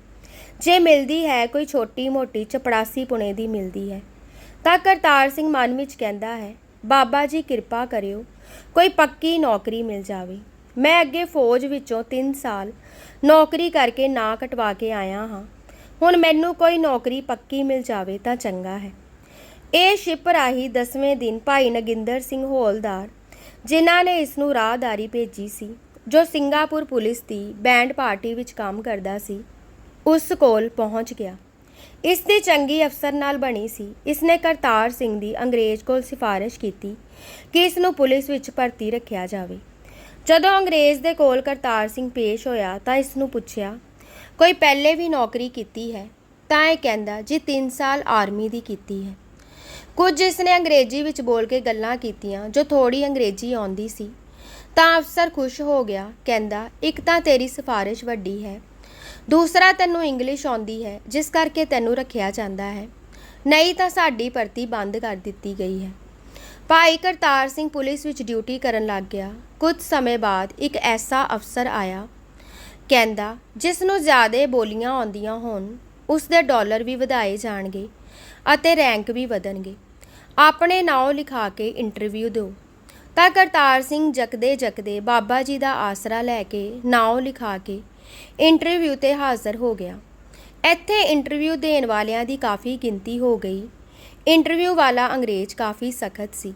ਜੇ ਮਿਲਦੀ ਹੈ, ਕੋਈ ਛੋਟੀ ਮੋਟੀ ਚਪੜਾਸੀ ਪੁਣੇ ਦੀ ਮਿਲਦੀ ਹੈ। ਤਾਂ ਕਰਤਾਰ ਸਿੰਘ ਮਨ ਵਿੱਚ ਕਹਿੰਦਾ ਹੈ, ਬਾਬਾ ਜੀ ਕਿਰਪਾ ਕਰਿਓ, ਕੋਈ ਪੱਕੀ ਨੌਕਰੀ ਮਿਲ ਜਾਵੇ। ਮੈਂ ਅੱਗੇ ਫੌਜ ਵਿੱਚੋਂ 3 ਸਾਲ ਨੌਕਰੀ ਕਰਕੇ ਨਾ ਕਟਵਾ ਕੇ ਆਇਆ ਹਾਂ। ਹੁਣ ਮੈਨੂੰ ਕੋਈ ਨੌਕਰੀ ਪੱਕੀ ਮਿਲ ਜਾਵੇ ਤਾਂ ਚੰਗਾ ਹੈ। ਇਹ ਸ਼ਿਪ ਰਾਹੀਂ 10ਵੇਂ ਦਿਨ ਭਾਈ ਨਗਿੰਦਰ ਸਿੰਘ ਹੋਲਦਾਰ, ਜਿਨ੍ਹਾਂ ਨੇ ਇਸ ਨੂੰ ਰਾਹਦਾਰੀ ਭੇਜੀ ਸੀ, ਜੋ ਸਿੰਗਾਪੁਰ ਪੁਲਿਸ ਦੀ ਬੈਂਡ ਪਾਰਟੀ ਵਿੱਚ ਕੰਮ ਕਰਦਾ ਸੀ ਉਸ ਕੋਲ ਪਹੁੰਚ ਗਿਆ। ਇਸ ਦੀ ਚੰਗੀ ਅਫਸਰ ਨਾਲ ਬਣੀ ਸੀ। ਇਸ ਨੇ ਕਰਤਾਰ ਸਿੰਘ ਦੀ ਅੰਗਰੇਜ਼ ਕੋਲ ਸਿਫਾਰਿਸ਼ ਕੀਤੀ ਕਿ ਇਸ ਨੂੰ ਪੁਲਿਸ ਵਿੱਚ ਭਰਤੀ ਰੱਖਿਆ ਜਾਵੇ। ਜਦੋਂ ਅੰਗਰੇਜ਼ ਦੇ ਕੋਲ ਕਰਤਾਰ ਸਿੰਘ ਪੇਸ਼ ਹੋਇਆ ਤਾਂ ਇਸ ਨੂੰ ਪੁੱਛਿਆ, ਕੋਈ ਪਹਿਲੇ ਵੀ ਨੌਕਰੀ ਕੀਤੀ ਹੈ? ਤਾਂ ਇਹ ਕਹਿੰਦਾ, ਜੀ 3 ਸਾਲ ਆਰਮੀ ਦੀ ਕੀਤੀ ਹੈ। ਕੁਝ ਇਸ ਨੇ ਅੰਗਰੇਜ਼ੀ ਵਿੱਚ ਬੋਲ ਕੇ ਗੱਲਾਂ ਕੀਤੀਆਂ, ਜੋ ਥੋੜੀ ਅੰਗਰੇਜ਼ੀ ਆਉਂਦੀ ਸੀ। ਤਾਂ ਅਫਸਰ ਖੁਸ਼ ਹੋ ਗਿਆ, ਕਹਿੰਦਾ, ਇੱਕ ਤਾਂ ਤੇਰੀ ਸਿਫਾਰਿਸ਼ ਵੱਡੀ ਹੈ ਦੂਸਰਾ ਤੈਨੂੰ ਇੰਗਲਿਸ਼ ਆਉਂਦੀ ਹੈ, ਜਿਸ ਕਰਕੇ ਤੈਨੂੰ ਰੱਖਿਆ ਜਾਂਦਾ ਹੈ। ਨਹੀਂ ਤਾਂ ਸਾਡੀ ਭਰਤੀ ਬੰਦ ਕਰ ਦਿੱਤੀ ਗਈ ਹੈ। ਭਾਈ ਕਰਤਾਰ ਸਿੰਘ ਪੁਲਿਸ ਵਿੱਚ ਡਿਊਟੀ ਕਰਨ ਲੱਗ ਗਿਆ। ਕੁਝ ਸਮੇਂ ਬਾਅਦ ਇੱਕ ਐਸਾ ਅਫਸਰ ਆਇਆ, ਕਹਿੰਦਾ, ਜਿਸ ਨੂੰ ਜ਼ਿਆਦਾ ਬੋਲੀਆਂ ਆਉਂਦੀਆਂ ਹੋਣ, ਉਸ ਦੇ ਡਾਲਰ ਵੀ ਵਧਾਏ ਜਾਣਗੇ ਅਤੇ ਰੈਂਕ ਵੀ ਵਧਣਗੇ। ਆਪਣੇ ਨਾਮ ਲਿਖਾ ਕੇ ਇੰਟਰਵਿਊ ਦਿਓ। ਤਾਂ ਕਰਤਾਰ ਸਿੰਘ ਜਕਦੇ ਜਕਦੇ ਬਾਬਾ ਜੀ ਦਾ ਆਸਰਾ ਲੈ ਕੇ ਨਾਮ ਲਿਖਾ ਕੇ ਇੰਟਰਵਿਊ ਤੇ ਹਾਜ਼ਰ ਹੋ ਗਿਆ। ਇੱਥੇ ਇੰਟਰਵਿਊ ਦੇਣ ਵਾਲਿਆਂ ਦੀ ਕਾਫੀ ਗਿਣਤੀ ਹੋ ਗਈ। ਇੰਟਰਵਿਊ ਵਾਲਾ ਅੰਗਰੇਜ਼ ਕਾਫੀ ਸਖਤ ਸੀ।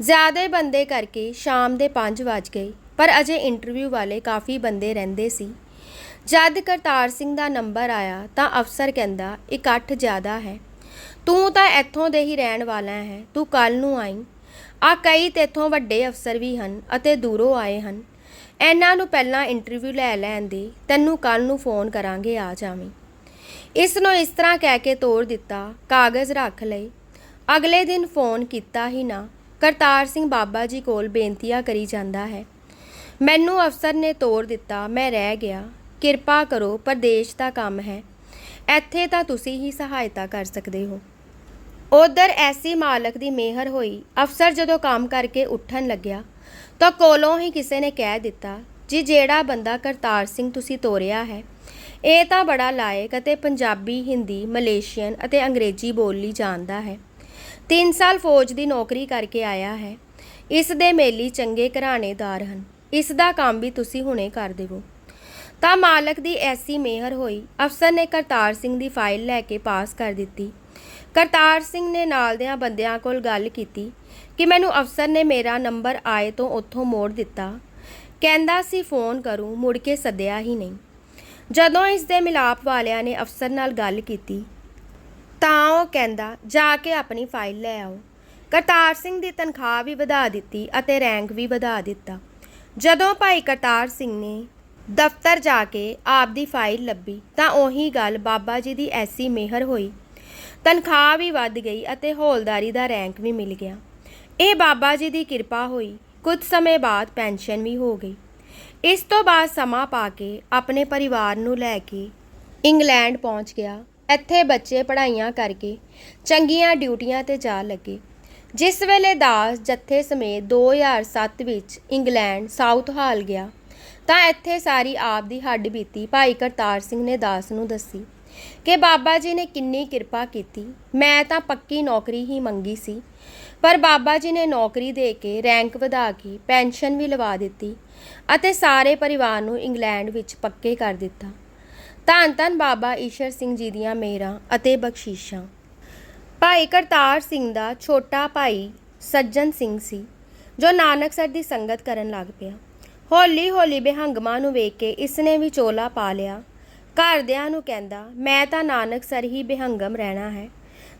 ਜ਼ਿਆਦਾ ਬੰਦੇ ਕਰਕੇ ਸ਼ਾਮ ਦੇ 5 ਵੱਜ ਗਏ, ਪਰ ਅਜੇ ਇੰਟਰਵਿਊ ਵਾਲੇ ਕਾਫੀ ਬੰਦੇ ਰਹਿੰਦੇ ਸੀ। ਜਦ ਕਰਤਾਰ ਸਿੰਘ ਦਾ ਨੰਬਰ ਆਇਆ ਤਾਂ ਅਫਸਰ ਕਹਿੰਦਾ, ਇਕੱਠ ਜ਼ਿਆਦਾ ਹੈ। ਤੂੰ ਤਾਂ ਇੱਥੋਂ ਦੇ ਹੀ ਰਹਿਣ ਵਾਲਾ ਹੈ। ਤੂੰ ਕੱਲ ਨੂੰ ਆਈ। ਆ ਕਈ ਤੇਥੋਂ ਵੱਡੇ ਅਫਸਰ ਵੀ ਹਨ ਅਤੇ ਦੂਰੋਂ ਆਏ ਹਨ। ਇਹਨਾਂ ਨੂੰ ਪਹਿਲਾਂ ਇੰਟਰਵਿਊ ਲੈ ਲੈਣ ਦੇ, ਤੈਨੂੰ ਕੱਲ ਨੂੰ ਫੋਨ ਕਰਾਂਗੇ, ਆ ਜਾਵੀਂ। ਇਸ ਨੂੰ ਇਸ ਤਰ੍ਹਾਂ ਕਹਿ ਕੇ ਤੋੜ ਦਿੱਤਾ, ਕਾਗਜ਼ ਰੱਖ ਲਏ। ਅਗਲੇ ਦਿਨ ਫੋਨ ਕੀਤਾ ਹੀ ਨਾ, ਕਰਤਾਰ ਸਿੰਘ ਬਾਬਾ ਜੀ ਕੋਲ ਬੇਨਤੀਆਂ ਕਰੀ ਜਾਂਦਾ ਹੈ। ਮੈਨੂੰ ਅਫਸਰ ਨੇ ਤੋੜ ਦਿੱਤਾ, ਮੈਂ ਰਹਿ ਗਿਆ। ਕਿਰਪਾ ਕਰੋ, ਪ੍ਰਦੇਸ਼ ਦਾ ਕੰਮ ਹੈ। ਇੱਥੇ ਤਾਂ ਤੁਸੀਂ ਹੀ ਸਹਾਇਤਾ ਕਰ ਸਕਦੇ ਹੋ। ਉਧਰ ਐਸੀ ਮਾਲਕ ਦੀ ਮਿਹਰ ਹੋਈ, ਅਫਸਰ ਜਦੋਂ ਕੰਮ ਕਰਕੇ ਉੱਠਣ ਲੱਗਿਆ ਤਾਂ ਕੋਲੋਂ ਹੀ ਕਿਸੇ ਨੇ ਕਹਿ ਦਿੱਤਾ, ਜੀ ਜਿਹੜਾ ਬੰਦਾ ਕਰਤਾਰ ਸਿੰਘ ਤੁਸੀਂ ਤੋਰਿਆ ਹੈ, ਇਹ ਤਾਂ ਬੜਾ ਲਾਇਕ ਅਤੇ ਪੰਜਾਬੀ, ਹਿੰਦੀ, ਮਲੇਸ਼ੀਅਨ ਅਤੇ ਅੰਗਰੇਜ਼ੀ ਬੋਲੀ ਜਾਣਦਾ ਹੈ। 3 ਸਾਲ ਫੌਜ ਦੀ ਨੌਕਰੀ ਕਰਕੇ ਆਇਆ ਹੈ। ਇਸ ਦੇ ਮੇਲੀ ਚੰਗੇ ਘਰਾਣੇਦਾਰ ਹਨ। ਇਸ ਦਾ ਕੰਮ ਵੀ ਤੁਸੀਂ ਹੁਣੇ ਕਰ ਦੇਵੋ। ਤਾਂ ਮਾਲਕ ਦੀ ਐਸੀ ਮਿਹਰ ਹੋਈ, ਅਫਸਰ ਨੇ ਕਰਤਾਰ ਸਿੰਘ ਦੀ ਫਾਈਲ ਲੈ ਕੇ ਪਾਸ ਕਰ ਦਿੱਤੀ। ਕਰਤਾਰ ਸਿੰਘ ਨੇ ਨਾਲ ਦਿਆਂ ਬੰਦਿਆਂ ਕੋਲ ਗੱਲ ਕੀਤੀ। ਕਿ ਮੈਨੂੰ ਅਫਸਰ ਨੇ ਮੇਰਾ ਨੰਬਰ ਆਏ ਤੋਂ ਉੱਥੋਂ ਮੋੜ ਦਿੱਤਾ। ਕਹਿੰਦਾ ਸੀ, ਫੋਨ ਕਰੂੰ, ਮੁੜ ਕੇ ਸੱਦਿਆ ਹੀ ਨਹੀਂ। ਜਦੋਂ ਇਸ ਦੇ ਮਿਲਾਪ ਵਾਲਿਆਂ ਨੇ ਅਫਸਰ ਨਾਲ ਗੱਲ ਕੀਤੀ, ਤਾਂ ਉਹ ਕਹਿੰਦਾ, ਜਾ ਕੇ ਆਪਣੀ ਫਾਈਲ ਲੈ ਆਓ। ਕਰਤਾਰ ਸਿੰਘ ਦੀ ਤਨਖਾਹ ਵੀ ਵਧਾ ਦਿੱਤੀ ਅਤੇ ਰੈਂਕ ਵੀ ਵਧਾ ਦਿੱਤਾ। ਜਦੋਂ ਭਾਈ ਕਰਤਾਰ ਸਿੰਘ ਨੇ ਦਫ਼ਤਰ ਜਾ ਕੇ ਆਪ ਦੀ ਫਾਈਲ ਲੱਭੀ, ਤਾਂ ਉਹੀ ਗੱਲ ਬਾਬਾ ਜੀ ਦੀ ਐਸੀ ਮਿਹਰ ਹੋਈ। ਤਨਖਾਹ ਵੀ ਵੱਧ ਗਈ ਅਤੇ ਹੌਲਦਾਰੀ ਦਾ ਰੈਂਕ ਵੀ ਮਿਲ ਗਿਆ। ਇਹ ਬਾਬਾ ਜੀ ਦੀ ਕਿਰਪਾ ਹੋਈ। ਕੁਝ ਸਮੇਂ ਬਾਅਦ ਪੈਨਸ਼ਨ ਵੀ ਹੋ ਗਈ। ਇਸ ਤੋਂ ਬਾਅਦ ਸਮਾਂ ਪਾ ਕੇ ਆਪਣੇ ਪਰਿਵਾਰ ਨੂੰ ਲੈ ਕੇ ਇੰਗਲੈਂਡ ਪਹੁੰਚ ਗਿਆ। ਇੱਥੇ ਬੱਚੇ ਪੜ੍ਹਾਈਆਂ ਕਰਕੇ ਚੰਗੀਆਂ ਡਿਊਟੀਆਂ ਤੇ ਜਾ ਲੱਗੇ। ਜਿਸ ਵੇਲੇ ਦਾਸ ਜੱਥੇ ਸਮੇਤ 2007 ਵਿੱਚ ਇੰਗਲੈਂਡ ਸਾਊਥ ਹਾਲ ਗਿਆ ਤਾਂ ਇੱਥੇ ਸਾਰੀ ਆਪ ਦੀ ਹੱਡ ਬੀਤੀ ਭਾਈ ਕਰਤਾਰ ਸਿੰਘ ਨੇ ਦਾਸ ਨੂੰ ਦੱਸੀ। ਕਿ ਬਾਬਾ ਜੀ ਨੇ ਕਿੰਨੀ ਕਿਰਪਾ ਕੀਤੀ। ਮੈਂ ਤਾਂ ਪੱਕੀ ਨੌਕਰੀ ਹੀ ਮੰਗੀ ਸੀ। ਪਰ ਬਾਬਾ ਜੀ ਨੇ ਨੌਕਰੀ ਦੇ ਕੇ ਰੈਂਕ ਵਧਾ ਕੇ, ਪੈਨਸ਼ਨ ਵੀ ਲਵਾ ਦਿੱਤੀ ਅਤੇ ਸਾਰੇ ਪਰਿਵਾਰ ਨੂੰ ਇੰਗਲੈਂਡ ਵਿੱਚ ਪੱਕੇ ਕਰ ਦਿੱਤਾ। ਧੰਨ ਧੰਨ ਬਾਬਾ ਈਸ਼ਰ ਸਿੰਘ ਜੀ ਦੀਆਂ ਮਿਹਰਾਂ ਅਤੇ ਬਖਸ਼ੀਸ਼ਾਂ। ਭਾਈ ਕਰਤਾਰ ਸਿੰਘ ਦਾ ਛੋਟਾ ਭਾਈ ਸੱਜਣ ਸਿੰਘ ਸੀ, ਜੋ ਨਾਨਕਸਰ ਦੀ ਸੰਗਤ ਕਰਨ ਲੱਗ ਪਿਆ। ਹੌਲੀ ਹੌਲੀ ਬਿਹੰਗਮਾ ਨੂੰ ਵੇਖ ਕੇ ਇਸਨੇ ਵੀ ਚੋਲਾ ਪਾ ਲਿਆ। ਘਰਦਿਆਂ ਨੂੰ ਕਹਿੰਦਾ, ਮੈਂ ਤਾਂ ਨਾਨਕਸਰ ਹੀ ਬਿਹੰਗਮ ਰਹਿਣਾ ਹੈ।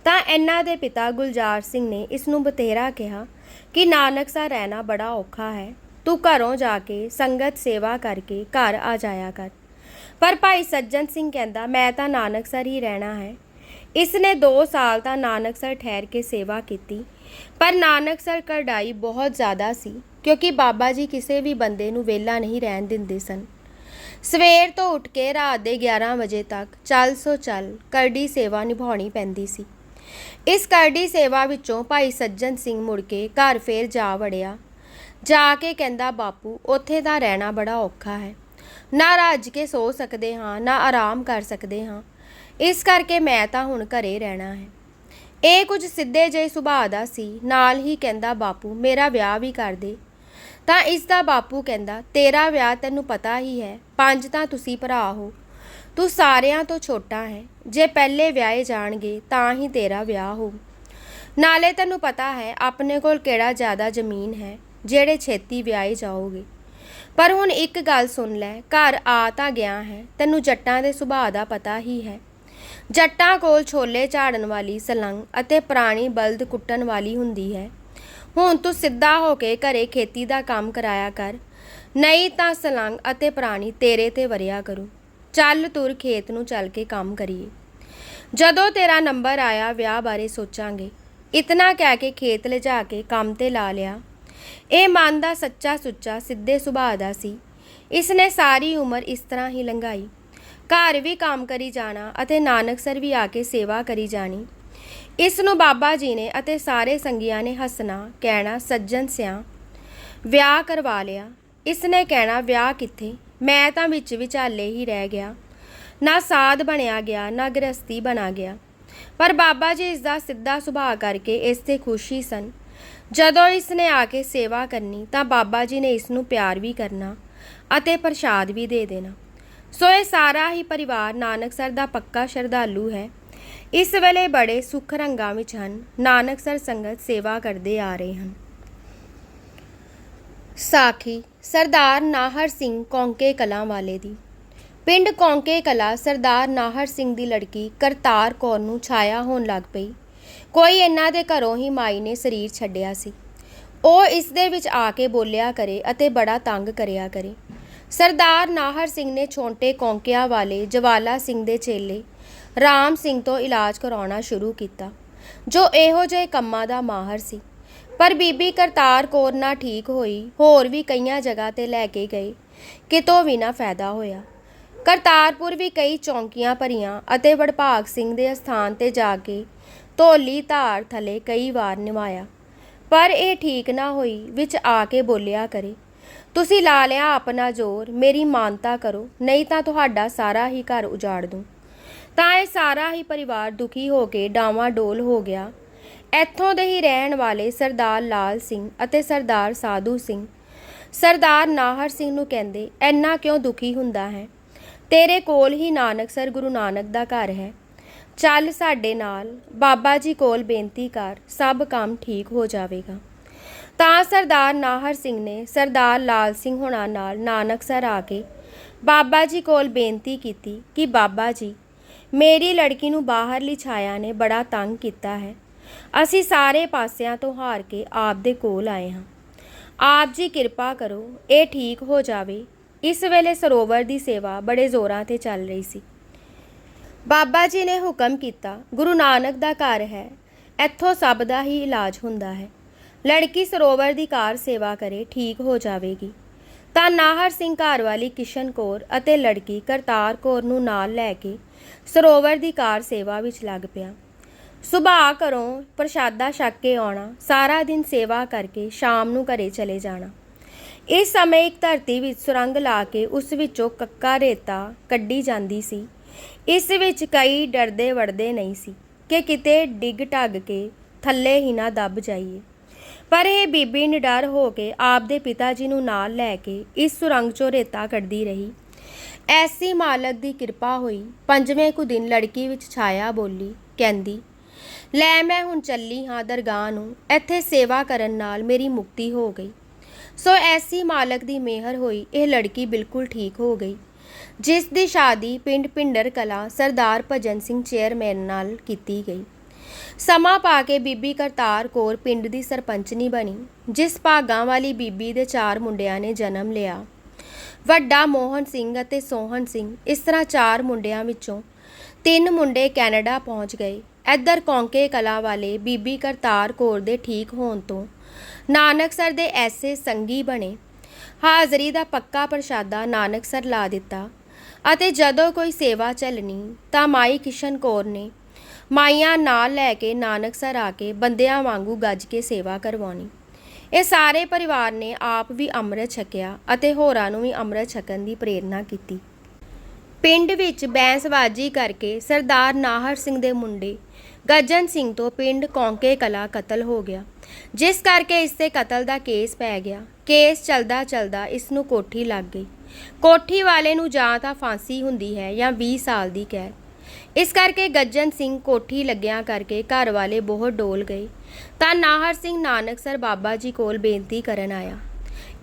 ਤਾਂ ਇਹਨਾਂ ਦੇ ਪਿਤਾ ਗੁਲਜ਼ਾਰ ਸਿੰਘ ਨੇ ਇਸ ਨੂੰ ਬਤੇਰਾ ਕਿਹਾ ਕਿ ਨਾਨਕਸਰ ਰਹਿਣਾ ਬੜਾ ਔਖਾ ਹੈ। ਤੂੰ ਘਰੋਂ ਜਾ ਕੇ ਸੰਗਤ ਸੇਵਾ ਕਰਕੇ ਘਰ ਆ ਜਾਇਆ ਕਰ। ਪਰ ਭਾਈ ਸੱਜਣ ਸਿੰਘ ਕਹਿੰਦਾ, ਮੈਂ ਤਾਂ ਨਾਨਕਸਰ ਹੀ ਰਹਿਣਾ ਹੈ। ਇਸ ਨੇ 2 ਸਾਲ ਤਾਂ ਨਾਨਕਸਰ ਠਹਿਰ ਕੇ ਸੇਵਾ ਕੀਤੀ, ਪਰ ਨਾਨਕਸਰ ਕਢਾਈ ਬਹੁਤ ਜ਼ਿਆਦਾ ਸੀ, ਕਿਉਂਕਿ ਬਾਬਾ ਜੀ ਕਿਸੇ ਵੀ ਬੰਦੇ ਨੂੰ ਵਿਹਲਾ ਨਹੀਂ ਰਹਿਣ ਦਿੰਦੇ ਸਨ। ਸਵੇਰ ਤੋਂ ਉੱਠ ਕੇ ਰਾਤ ਦੇ 11 ਵਜੇ ਤੱਕ ਚੱਲ ਸੋ ਚੱਲ ਕਰੜੀ ਸੇਵਾ ਨਿਭਾਉਣੀ ਪੈਂਦੀ ਸੀ। ਇਸ ਕਰੜੀ ਸੇਵਾ ਵਿੱਚੋਂ ਭਾਈ ਸੱਜਣ ਸਿੰਘ ਮੁੜ ਕੇ ਘਰ ਫੇਰ ਜਾ ਵੜਿਆ। ਜਾ ਕੇ ਕਹਿੰਦਾ, ਬਾਪੂ, ਉੱਥੇ ਦਾ ਰਹਿਣਾ ਬੜਾ ਔਖਾ ਹੈ। ਨਾ ਰੱਜ ਕੇ ਸੋ ਸਕਦੇ ਹਾਂ, ਨਾ ਆਰਾਮ ਕਰ ਸਕਦੇ ਹਾਂ। ਇਸ ਕਰਕੇ ਮੈਂ ਤਾਂ ਹੁਣ ਘਰੇ ਰਹਿਣਾ ਹੈ। ਇਹ ਕੁਝ ਸਿੱਧੇ ਜਿਹੇ ਸੁਭਾਅ ਦਾ ਸੀ। ਨਾਲ ਹੀ ਕਹਿੰਦਾ, ਬਾਪੂ, ਮੇਰਾ ਵਿਆਹ ਵੀ ਕਰ ਦੇ। ਤਾਂ ਇਸ ਦਾ ਬਾਪੂ ਕਹਿੰਦਾ, ਤੇਰਾ ਵਿਆਹ ਤੈਨੂੰ ਪਤਾ ਹੀ ਹੈ, ਪੰਜ ਤਾਂ ਤੁਸੀਂ ਭਰਾ ਹੋ। ਤੂੰ ਸਾਰਿਆਂ ਤੋਂ ਛੋਟਾ ਹੈ। ਜੇ ਪਹਿਲੇ ਵਿਆਹੇ ਜਾਣਗੇ ਤਾਂ ਹੀ ਤੇਰਾ ਵਿਆਹ ਹੋ। ਨਾਲੇ ਤੈਨੂੰ ਪਤਾ ਹੈ, ਆਪਣੇ ਕੋਲ ਕਿਹੜਾ ਜ਼ਿਆਦਾ ਜ਼ਮੀਨ ਹੈ, ਜਿਹੜੇ ਛੇਤੀ ਵਿਆਹੇ ਜਾਓਗੇ। ਪਰ ਹੁਣ ਇੱਕ ਗੱਲ ਸੁਣ ਲੈ, ਘਰ ਆ ਤਾਂ ਗਿਆ ਹੈ, ਤੈਨੂੰ ਜੱਟਾਂ ਦੇ ਸੁਭਾਅ ਦਾ ਪਤਾ ਹੀ ਹੈ। ਜੱਟਾਂ ਕੋਲ ਛੋਲੇ ਝਾੜਨ ਵਾਲੀ ਸਲੰਗ ਅਤੇ ਪੁਰਾਣੀ ਬਲਦ ਕੁੱਟਣ ਵਾਲੀ ਹੁੰਦੀ ਹੈ। ਹੁਣ ਤੂੰ ਸਿੱਧਾ ਹੋ ਕੇ ਘਰੇ ਖੇਤੀ ਦਾ ਕੰਮ ਕਰਾਇਆ ਕਰ। ਨਹੀਂ ਤਾਂ ਸਲੰਗ ਅਤੇ ਪ੍ਰਾਣੀ ਤੇਰੇ ਤੇ ਵਰਿਆ ਕਰੂ। ਚੱਲ ਤੁਰ ਖੇਤ ਨੂੰ ਚੱਲ ਕੇ ਕੰਮ ਕਰੀਏ। ਜਦੋਂ ਤੇਰਾ ਨੰਬਰ ਆਇਆ ਵਿਆਹ ਬਾਰੇ ਸੋਚਾਂਗੇ। ਇਤਨਾ ਕਹਿ ਕੇ ਖੇਤ ਲਿਜਾ ਕੇ ਕੰਮ ਤੇ ਲਾ ਲਿਆ। ਇਹ ਮਨ ਦਾ ਸੱਚਾ ਸੁੱਚਾ ਸਿੱਧੇ ਸੁਭਾਅ ਦਾ ਸੀ। ਇਸ ਨੇ ਸਾਰੀ ਉਮਰ ਇਸ ਤਰ੍ਹਾਂ ਹੀ ਲੰਘਾਈ। ਘਰ ਵੀ ਕੰਮ ਕਰੀ ਜਾਣਾ ਅਤੇ ਨਾਨਕਸਰ ਵੀ ਆ ਕੇ ਸੇਵਾ ਕਰੀ ਜਾਣੀ। ਇਸ ਨੂੰ ਬਾਬਾ ਜੀ ਨੇ ਅਤੇ ਸਾਰੇ ਸੰਗੀਆਂ ਨੇ ਹੱਸਣਾ, ਕਹਿਣਾ, ਸੱਜਣ ਸਿਆ, ਵਿਆਹ ਕਰਵਾ ਲਿਆ। ਇਸ ਨੇ ਕਹਿਣਾ, ਵਿਆਹ ਕਿੱਥੇ? ਮੈਂ ਤਾਂ ਵਿੱਚ ਵਿਚਾਲੇ ਹੀ ਰਹਿ ਗਿਆ। ਨਾ ਸਾਧ ਬਣਿਆ ਗਿਆ, ਨਾ ਗ੍ਰਸਤੀ ਬਣਾ ਗਿਆ। ਪਰ ਬਾਬਾ ਜੀ ਇਸ ਦਾ ਸਿੱਧਾ ਸੁਭਾਅ ਕਰਕੇ ਇਸ ਤੇ ਖੁਸ਼ੀ ਸਨ। ਜਦੋਂ ਇਸ ਨੇ ਆ ਕੇ ਸੇਵਾ ਕਰਨੀ, ਤਾਂ ਬਾਬਾ ਜੀ ਨੇ ਇਸ ਨੂੰ ਪਿਆਰ ਵੀ ਕਰਨਾ ਅਤੇ ਪ੍ਰਸ਼ਾਦ ਵੀ ਦੇ ਦੇਣਾ। ਸੋ ਇਹ ਸਾਰਾ ਹੀ ਪਰਿਵਾਰ ਨਾਨਕਸਰ ਦਾ ਪੱਕਾ ਸ਼ਰਧਾਲੂ ਹੈ। ਇਸ ਵੇਲੇ ਬੜੇ ਸੁਖ ਰੰਗਾਂ ਵਿੱਚ ਹਨ, ਨਾਨਕ ਸਰ ਸੰਗਤ ਸੇਵਾ ਕਰਦੇ ਆ ਰਹੇ ਹਨ। ਸਾਖੀ ਸਰਦਾਰ ਨਾਹਰ ਸਿੰਘ ਕੌਂਕੇ ਕਲਾਂ ਵਾਲੇ ਦੀ। ਪਿੰਡ ਕੌਂਕੇ ਕਲਾ ਸਰਦਾਰ ਨਾਹਰ ਸਿੰਘ ਦੀ ਲੜਕੀ ਕਰਤਾਰ ਕੌਰ ਨੂੰ ਛਾਇਆ ਹੋਣ ਲੱਗ ਪਈ। ਕੋਈ ਇਹਨਾਂ ਦੇ ਘਰੋਂ ਹੀ ਮਾਈ ਨੇ ਸਰੀਰ ਛੱਡਿਆ ਸੀ। ਉਹ ਇਸ ਦੇ ਵਿੱਚ ਆ ਕੇ ਬੋਲਿਆ ਕਰੇ ਅਤੇ ਬੜਾ ਤੰਗ ਕਰਿਆ ਕਰੇ। ਸਰਦਾਰ ਨਾਹਰ ਸਿੰਘ ਨੇ ਛੋਟੇ ਕੌਂਕਿਆਂ ਵਾਲੇ ਜਵਾਲਾ ਸਿੰਘ ਦੇ ਚੇਲੇ ਰਾਮ ਸਿੰਘ ਤੋਂ ਇਲਾਜ ਕਰਾਉਣਾ ਸ਼ੁਰੂ ਕੀਤਾ, ਜੋ ਇਹੋ ਜਿਹੇ ਕੰਮਾਂ ਦਾ ਮਾਹਰ ਸੀ। ਪਰ ਬੀਬੀ ਕਰਤਾਰ ਕੌਰ ਨਾ ਠੀਕ ਹੋਈ, ਹੋਰ ਵੀ ਕਈਆਂ ਜਗ੍ਹਾ ਤੇ ਲੈ ਕੇ ਗਏ, ਕਿਤੋਂ ਵੀ ਨਾ ਫਾਇਦਾ ਹੋਇਆ। ਕਰਤਾਰਪੁਰ ਵੀ ਕਈ ਚੌਂਕੀਆਂ ਭਰੀਆਂ ਅਤੇ ਵਡਭਾਗ ਸਿੰਘ ਦੇ ਅਸਥਾਨ ਤੇ ਜਾ ਕੇ ਧੋਲੀ ਧਾਰ ਥਲੇ ਕਈ ਵਾਰ ਨਿਵਾਇਆ। ਪਰ ਇਹ ਠੀਕ ਨਾ ਹੋਈ, ਵਿੱਚ ਆ ਕੇ ਬੋਲਿਆ ਕਰੇ, ਤੁਸੀਂ ਲਾ ਲਿਆ ਆਪਣਾ ਜ਼ੋਰ, ਮੇਰੀ ਮਾਨਤਾ ਕਰੋ, ਨਹੀਂ ਤਾਂ ਤੁਹਾਡਾ ਸਾਰਾ ਹੀ ਘਰ ਉਜਾੜ ਦੂੰ। ਤਾਂ ਇਹ ਸਾਰਾ ਹੀ ਪਰਿਵਾਰ ਦੁਖੀ ਹੋ ਕੇ ਡਾਵਾਂ ਡੋਲ ਹੋ ਗਿਆ। ਇੱਥੋਂ ਦੇ ਹੀ ਰਹਿਣ ਵਾਲੇ ਸਰਦਾਰ ਲਾਲ ਸਿੰਘ ਅਤੇ ਸਰਦਾਰ ਸਾਧੂ ਸਿੰਘ। ਸਰਦਾਰ ਨਾਹਰ ਸਿੰਘ ਨੂੰ ਕਹਿੰਦੇ ਐਨਾ ਕਿਉਂ ਦੁਖੀ ਹੁੰਦਾ ਹੈ? ਤੇਰੇ ਕੋਲ ਹੀ ਨਾਨਕਸਰ ਗੁਰੂ ਨਾਨਕ ਦਾ ਘਰ ਹੈ। ਚੱਲ ਸਾਡੇ ਨਾਲ, ਬਾਬਾ ਜੀ ਕੋਲ ਬੇਨਤੀ ਕਰ, ਸਭ ਕੰਮ ਠੀਕ ਹੋ ਜਾਵੇਗਾ। ਤਾਂ ਸਰਦਾਰ ਨਾਹਰ ਸਿੰਘ ਨੇ ਸਰਦਾਰ ਲਾਲ ਸਿੰਘ ਹੁਣਾਂ ਨਾਲ ਨਾਨਕਸਰ ਆ ਕੇ ਬਾਬਾ ਜੀ ਕੋਲ ਬੇਨਤੀ ਕੀਤੀ ਕਿ ਬਾਬਾ ਜੀ ਮੇਰੀ ਲੜਕੀ ਨੂੰ ਬਾਹਰਲੀ ਛਾਇਆ ਨੇ ਬੜਾ ਤੰਗ ਕੀਤਾ ਹੈ। ਅਸੀਂ ਸਾਰੇ ਪਾਸਿਆਂ ਤੋਂ ਹਾਰ ਕੇ ਆਪ ਦੇ ਕੋਲ ਆਏ ਹਾਂ। ਆਪ ਜੀ ਕਿਰਪਾ ਕਰੋ, ਇਹ ਠੀਕ ਹੋ ਜਾਵੇ। ਇਸ ਵੇਲੇ ਸਰੋਵਰ ਦੀ ਸੇਵਾ ਬੜੇ ਜ਼ੋਰਾਂ ਤੇ ਚੱਲ ਰਹੀ ਸੀ। ਬਾਬਾ ਜੀ ਨੇ ਹੁਕਮ ਕੀਤਾ, ਗੁਰੂ ਨਾਨਕ ਦਾ ਘਰ ਹੈ। ਇੱਥੋਂ ਸਭ ਦਾ ਹੀ ਇਲਾਜ ਹੁੰਦਾ ਹੈ। ਲੜਕੀ ਸਰੋਵਰ ਦੀ ਕਾਰ ਸੇਵਾ ਕਰੇ, ਠੀਕ ਹੋ ਜਾਵੇਗੀ। ਤਾਂ ਨਾਹਰ ਸਿੰਘ ਘਰ ਵਾਲੀ ਕਿਸ਼ਨ ਕੌਰ ਅਤੇ ਲੜਕੀ ਕਰਤਾਰ ਕੌਰ ਨੂੰ ਨਾਲ ਲੈ ਕੇ ਸਰੋਵਰ ਦੀ ਕਾਰ ਸੇਵਾ ਵਿੱਚ ਲੱਗ ਪਿਆ। ਸੁਬਾਹ ਘਰੋਂ ਪ੍ਰਸ਼ਾਦਾ ਛਕ ਕੇ ਆਉਣਾ, ਸਾਰਾ ਦਿਨ ਸੇਵਾ ਕਰਕੇ ਸ਼ਾਮ ਨੂੰ ਘਰੇ ਚਲੇ ਜਾਣਾ। ਇਸ ਸਮੇਂ ਇੱਕ ਧਰਤੀ ਵਿੱਚ ਸੁਰੰਗ ਲਾ ਕੇ ਉਸ ਵਿੱਚੋਂ ਕੱਕਾ ਰੇਤਾ ਕੱਢੀ ਜਾਂਦੀ ਸੀ। ਇਸ ਵਿੱਚ ਕਈ ਡਰਦੇ ਵੜਦੇ ਨਹੀਂ ਸੀ ਕਿ ਕਿਤੇ ਡਿੱਗ ਢੱਗ ਕੇ ਥੱਲੇ ਹੀ ਨਾ ਦੱਬ ਜਾਈਏ। ਪਰ ਇਹ ਬੀਬੀ ਨਿਡਰ ਹੋ ਕੇ ਆਪ ਦੇ ਪਿਤਾ ਜੀ ਨੂੰ ਨਾਲ ਲੈ ਕੇ ਇਸ ਸੁਰੰਗ ਚੋਂ ਰੇਤਾ ਕੱਢਦੀ ਰਹੀ। ਐਸੀ ਮਾਲਕ ਦੀ ਕਿਰਪਾ ਹੋਈ। ਪੰਜਵੇਂ ਕੁ ਦਿਨ ਲੜਕੀ ਵਿੱਚ ਛਾਇਆ ਬੋਲੀ, ਕਹਿੰਦੀ, ਲੈ ਮੈਂ ਹੁਣ ਚੱਲੀ ਹਾਂ ਦਰਗਾਹ ਨੂੰ। ਇੱਥੇ ਸੇਵਾ ਕਰਨ ਨਾਲ ਮੇਰੀ ਮੁਕਤੀ ਹੋ ਗਈ। ਸੋ ਐਸੀ ਮਾਲਕ ਦੀ ਮਿਹਰ ਹੋਈ, ਇਹ ਲੜਕੀ ਬਿਲਕੁਲ ਠੀਕ ਹੋ ਗਈ। ਜਿਸ ਦੀ ਸ਼ਾਦੀ ਪਿੰਡ ਪਿੰਡਰ ਕਲਾ ਸਰਦਾਰ ਭਜਨ ਸਿੰਘ ਚੇਅਰਮੈਨ ਨਾਲ ਕੀਤੀ ਗਈ। ਸਮਾਂ ਪਾ ਕੇ ਬੀਬੀ ਕਰਤਾਰ ਕੌਰ ਪਿੰਡ ਦੀ ਸਰਪੰਚਨੀ ਬਣੀ, ਜਿਸ ਭਾਗਾਂ ਵਾਲੀ ਬੀਬੀ ਦੇ ਚਾਰ ਮੁੰਡਿਆਂ ਨੇ ਜਨਮ ਲਿਆ। ਵੱਡਾ ਮੋਹਨ ਸਿੰਘ ਅਤੇ ਸੋਹਨ ਸਿੰਘ, ਇਸ ਤਰ੍ਹਾਂ ਚਾਰ ਮੁੰਡਿਆਂ ਵਿੱਚੋਂ ਤਿੰਨ ਮੁੰਡੇ ਕੈਨੇਡਾ ਪਹੁੰਚ ਗਏ। ਇੱਧਰ ਕੌਂਕੇ ਕਲਾ ਵਾਲੇ ਬੀਬੀ ਕਰਤਾਰ ਕੌਰ ਦੇ ਠੀਕ ਹੋਣ ਤੋਂ ਨਾਨਕਸਰ ਦੇ ਐਸੇ ਸੰਗੀ ਬਣੇ। ਹਾਜ਼ਰੀ ਦਾ ਪੱਕਾ ਪ੍ਰਸ਼ਾਦਾ ਨਾਨਕਸਰ ਲਾ ਦਿੱਤਾ ਅਤੇ ਜਦੋਂ ਕੋਈ ਸੇਵਾ ਚੱਲਣੀ ਤਾਂ ਮਾਈ ਕਿਸ਼ਨ ਕੌਰ ਨੇ ਮਾਈਆਂ ਨਾਲ ਲੈ ਕੇ ਨਾਨਕਸਰ ਆ ਕੇ ਬੰਦਿਆਂ ਵਾਂਗੂ ਗੱਜ ਕੇ ਸੇਵਾ ਕਰਵਾਉਣੀ। ਇਹ ਸਾਰੇ ਪਰਿਵਾਰ ਨੇ ਆਪ ਵੀ ਅੰਮ੍ਰਿਤ ਛਕਿਆ ਅਤੇ ਹੋਰਾਂ ਨੂੰ ਵੀ ਅੰਮ੍ਰਿਤ ਛਕਣ ਦੀ ਪ੍ਰੇਰਣਾ ਕੀਤੀ। ਪਿੰਡ ਵਿੱਚ ਬੈਂਸਬਾਜੀ ਕਰਕੇ ਸਰਦਾਰ ਨਾਹਰ ਸਿੰਘ ਦੇ ਮੁੰਡੇ ਗੱਜਨ ਸਿੰਘ ਤੋਂ ਪਿੰਡ ਕੌਂਕੇ ਕਲਾ ਕਤਲ ਹੋ ਗਿਆ, ਜਿਸ ਕਰਕੇ ਇਸ ਤੇ ਕਤਲ ਦਾ ਕੇਸ ਪੈ ਗਿਆ। ਕੇਸ ਚਲਦਾ ਚਲਦਾ ਇਸ ਨੂੰ ਕੋਠੀ ਲੱਗ ਗਈ। ਕੋਠੀ ਵਾਲੇ ਨੂੰ ਜਾਂ ਤਾਂ ਫਾਂਸੀ ਹੁੰਦੀ ਹੈ ਜਾਂ 20 ਸਾਲ ਦੀ ਕੈਦ। ਇਸ ਕਰਕੇ ਗੱਜਨ ਸਿੰਘ ਕੋਠੀ ਲੱਗਿਆਂ ਕਰਕੇ ਘਰ ਵਾਲੇ ਬਹੁਤ ਡੋਲ ਗਏ। ਤਾਂ ਨਾਹਰ ਸਿੰਘ ਨਾਨਕਸਰ ਬਾਬਾ ਜੀ ਕੋਲ ਬੇਨਤੀ ਕਰਨ ਆਇਆ।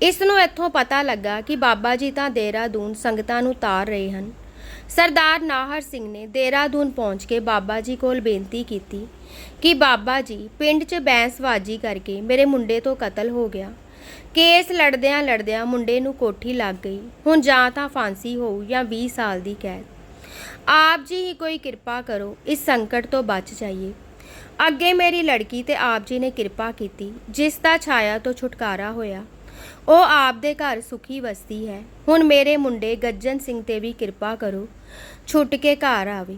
ਇਸ ਨੂੰ ਇੱਥੋਂ ਪਤਾ ਲੱਗਾ ਕਿ ਬਾਬਾ ਜੀ ਤਾਂ ਦੇਹਰਾਦੂਨ ਸੰਗਤਾਂ ਨੂੰ ਤਾਰ ਰਹੇ ਹਨ। ਸਰਦਾਰ ਨਾਹਰ ਸਿੰਘ ਨੇ ਦੇਹਰਾਦੂਨ ਪਹੁੰਚ ਕੇ ਬਾਬਾ ਜੀ ਕੋਲ ਬੇਨਤੀ ਕੀਤੀ ਕਿ ਬਾਬਾ ਜੀ, ਪਿੰਡ 'ਚ ਬੈਂਸਬਾਜੀ ਕਰਕੇ ਮੇਰੇ ਮੁੰਡੇ ਤੋਂ ਕਤਲ ਹੋ ਗਿਆ। ਕੇਸ ਲੜਦਿਆਂ ਲੜਦਿਆਂ ਮੁੰਡੇ ਨੂੰ ਕੋਠੀ ਲੱਗ ਗਈ। ਹੁਣ ਜਾਂ ਤਾਂ ਫਾਂਸੀ ਹੋਊ ਜਾਂ 20 ਸਾਲ ਦੀ ਕੈਦ। ਆਪ ਜੀ ਹੀ ਕੋਈ ਕਿਰਪਾ ਕਰੋ, ਇਸ ਸੰਕਟ ਤੋਂ ਬਚ ਜਾਈਏ। ਅੱਗੇ ਮੇਰੀ ਲੜਕੀ ਤੇ ਆਪ ਜੀ ਨੇ ਕਿਰਪਾ ਕੀਤੀ, ਜਿਸ ਦਾ ਛਾਇਆ ਤੋਂ ਛੁਟਕਾਰਾ ਹੋਇਆ। ਉਹ ਆਪ ਦੇ ਘਰ ਸੁਖੀ ਵਸਦੀ ਹੈ। ਹੁਣ ਮੇਰੇ ਮੁੰਡੇ ਗੱਜਨ ਸਿੰਘ ਤੇ ਵੀ ਕਿਰਪਾ ਕਰੋ, ਛੁੱਟ ਕੇ ਘਰ ਆਵੇ।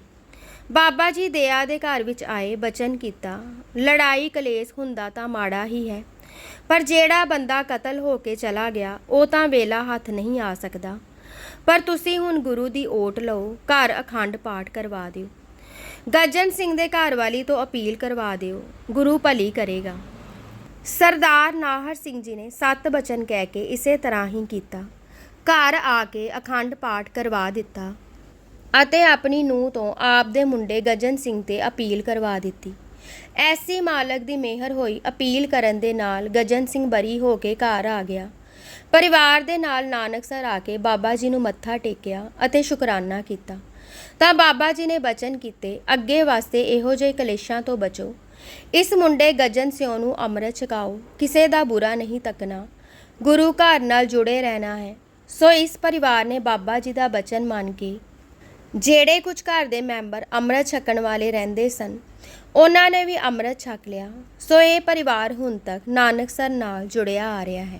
ਬਾਬਾ ਜੀ ਦਇਆ ਦੇ ਘਰ ਵਿੱਚ ਆਏ, ਬਚਨ ਕੀਤਾ। ਲੜਾਈ ਕਲੇਸ਼ ਹੁੰਦਾ ਤਾਂ ਮਾੜਾ ਹੀ ਹੈ। ਪਰ ਜਿਹੜਾ ਬੰਦਾ ਕਤਲ ਹੋ ਕੇ ਚਲਾ ਗਿਆ, ਉਹ ਤਾਂ ਵੇਲਾ ਹੱਥ ਨਹੀਂ ਆ ਸਕਦਾ। ਪਰ ਤੁਸੀਂ ਹੁਣ ਗੁਰੂ ਦੀ ਓਟ ਲਓ, ਘਰ ਅਖੰਡ ਪਾਠ ਕਰਵਾ ਦਿਓ। ਗੱਜਨ ਸਿੰਘ ਦੇ ਘਰ ਵਾਲੀ ਤੋਂ ਅਪੀਲ ਕਰਵਾ ਦਿਓ, ਗੁਰੂ ਭਲੀ ਕਰੇਗਾ। ਸਰਦਾਰ ਨਾਹਰ ਸਿੰਘ ਜੀ ਨੇ ਸੱਤ ਬਚਨ ਕਹਿ ਕੇ ਇਸੇ ਤਰ੍ਹਾਂ ਹੀ ਕੀਤਾ। ਘਰ ਆ ਕੇ ਅਖੰਡ ਪਾਠ ਕਰਵਾ ਦਿੱਤਾ ਅਤੇ ਆਪਣੀ ਨੂੰਹ ਤੋਂ ਆਪ ਦੇ ਮੁੰਡੇ ਗਜਨ ਸਿੰਘ ਤੇ ਅਪੀਲ ਕਰਵਾ ਦਿੱਤੀ। ਐਸੀ ਮਾਲਕ ਦੀ ਮਿਹਰ ਹੋਈ ਅਪੀਲ ਕਰਨ ਦੇ ਨਾਲ ਗਜਨ ਸਿੰਘ ਬਰੀ ਹੋ ਕੇ ਘਰ ਆ ਗਿਆ। ਪਰਿਵਾਰ ਦੇ ਨਾਲ ਨਾਨਕਸਰ ਆ ਕੇ ਬਾਬਾ ਜੀ ਨੂੰ ਮੱਥਾ ਟੇਕਿਆ ਅਤੇ ਸ਼ੁਕਰਾਨਾ ਕੀਤਾ। ਤਾਂ ਬਾਬਾ ਜੀ ਨੇ ਬਚਨ ਕੀਤੇ, ਅੱਗੇ ਵਾਸਤੇ ਇਹੋ ਜਿਹੇ ਕਲੇਸ਼ਾਂ ਤੋਂ ਬਚੋ। ਇਸ ਮੁੰਡੇ ਗਜਨ ਸਿਉ ਨੂੰ ਅੰਮ੍ਰਿਤ ਛਕਾਓ, ਕਿਸੇ ਦਾ ਬੁਰਾ ਨਹੀਂ ਤੱਕਣਾ। ਗੁਰੂ ਘਰ ਨਾਲ ਜੁੜੇ ਰਹਿਣਾ ਹੈ। ਸੋ ਇਸ ਪਰਿਵਾਰ ਨੇ ਬਾਬਾ ਜੀ ਦਾ ਬਚਨ ਮੰਨ ਕੇ ਜਿਹੜੇ ਕੁਝ ਘਰ ਦੇ ਮੈਂਬਰ ਅੰਮ੍ਰਿਤ ਛਕਣ ਵਾਲੇ ਰਹਿੰਦੇ ਸਨ, ਉਹਨਾਂ ਨੇ ਵੀ ਅੰਮ੍ਰਿਤ ਛਕ ਲਿਆ। ਸੋ ਇਹ ਪਰਿਵਾਰ ਹੁਣ ਤੱਕ ਨਾਨਕਸਰ ਨਾਲ ਜੁੜਿਆ ਆ ਰਿਹਾ ਹੈ।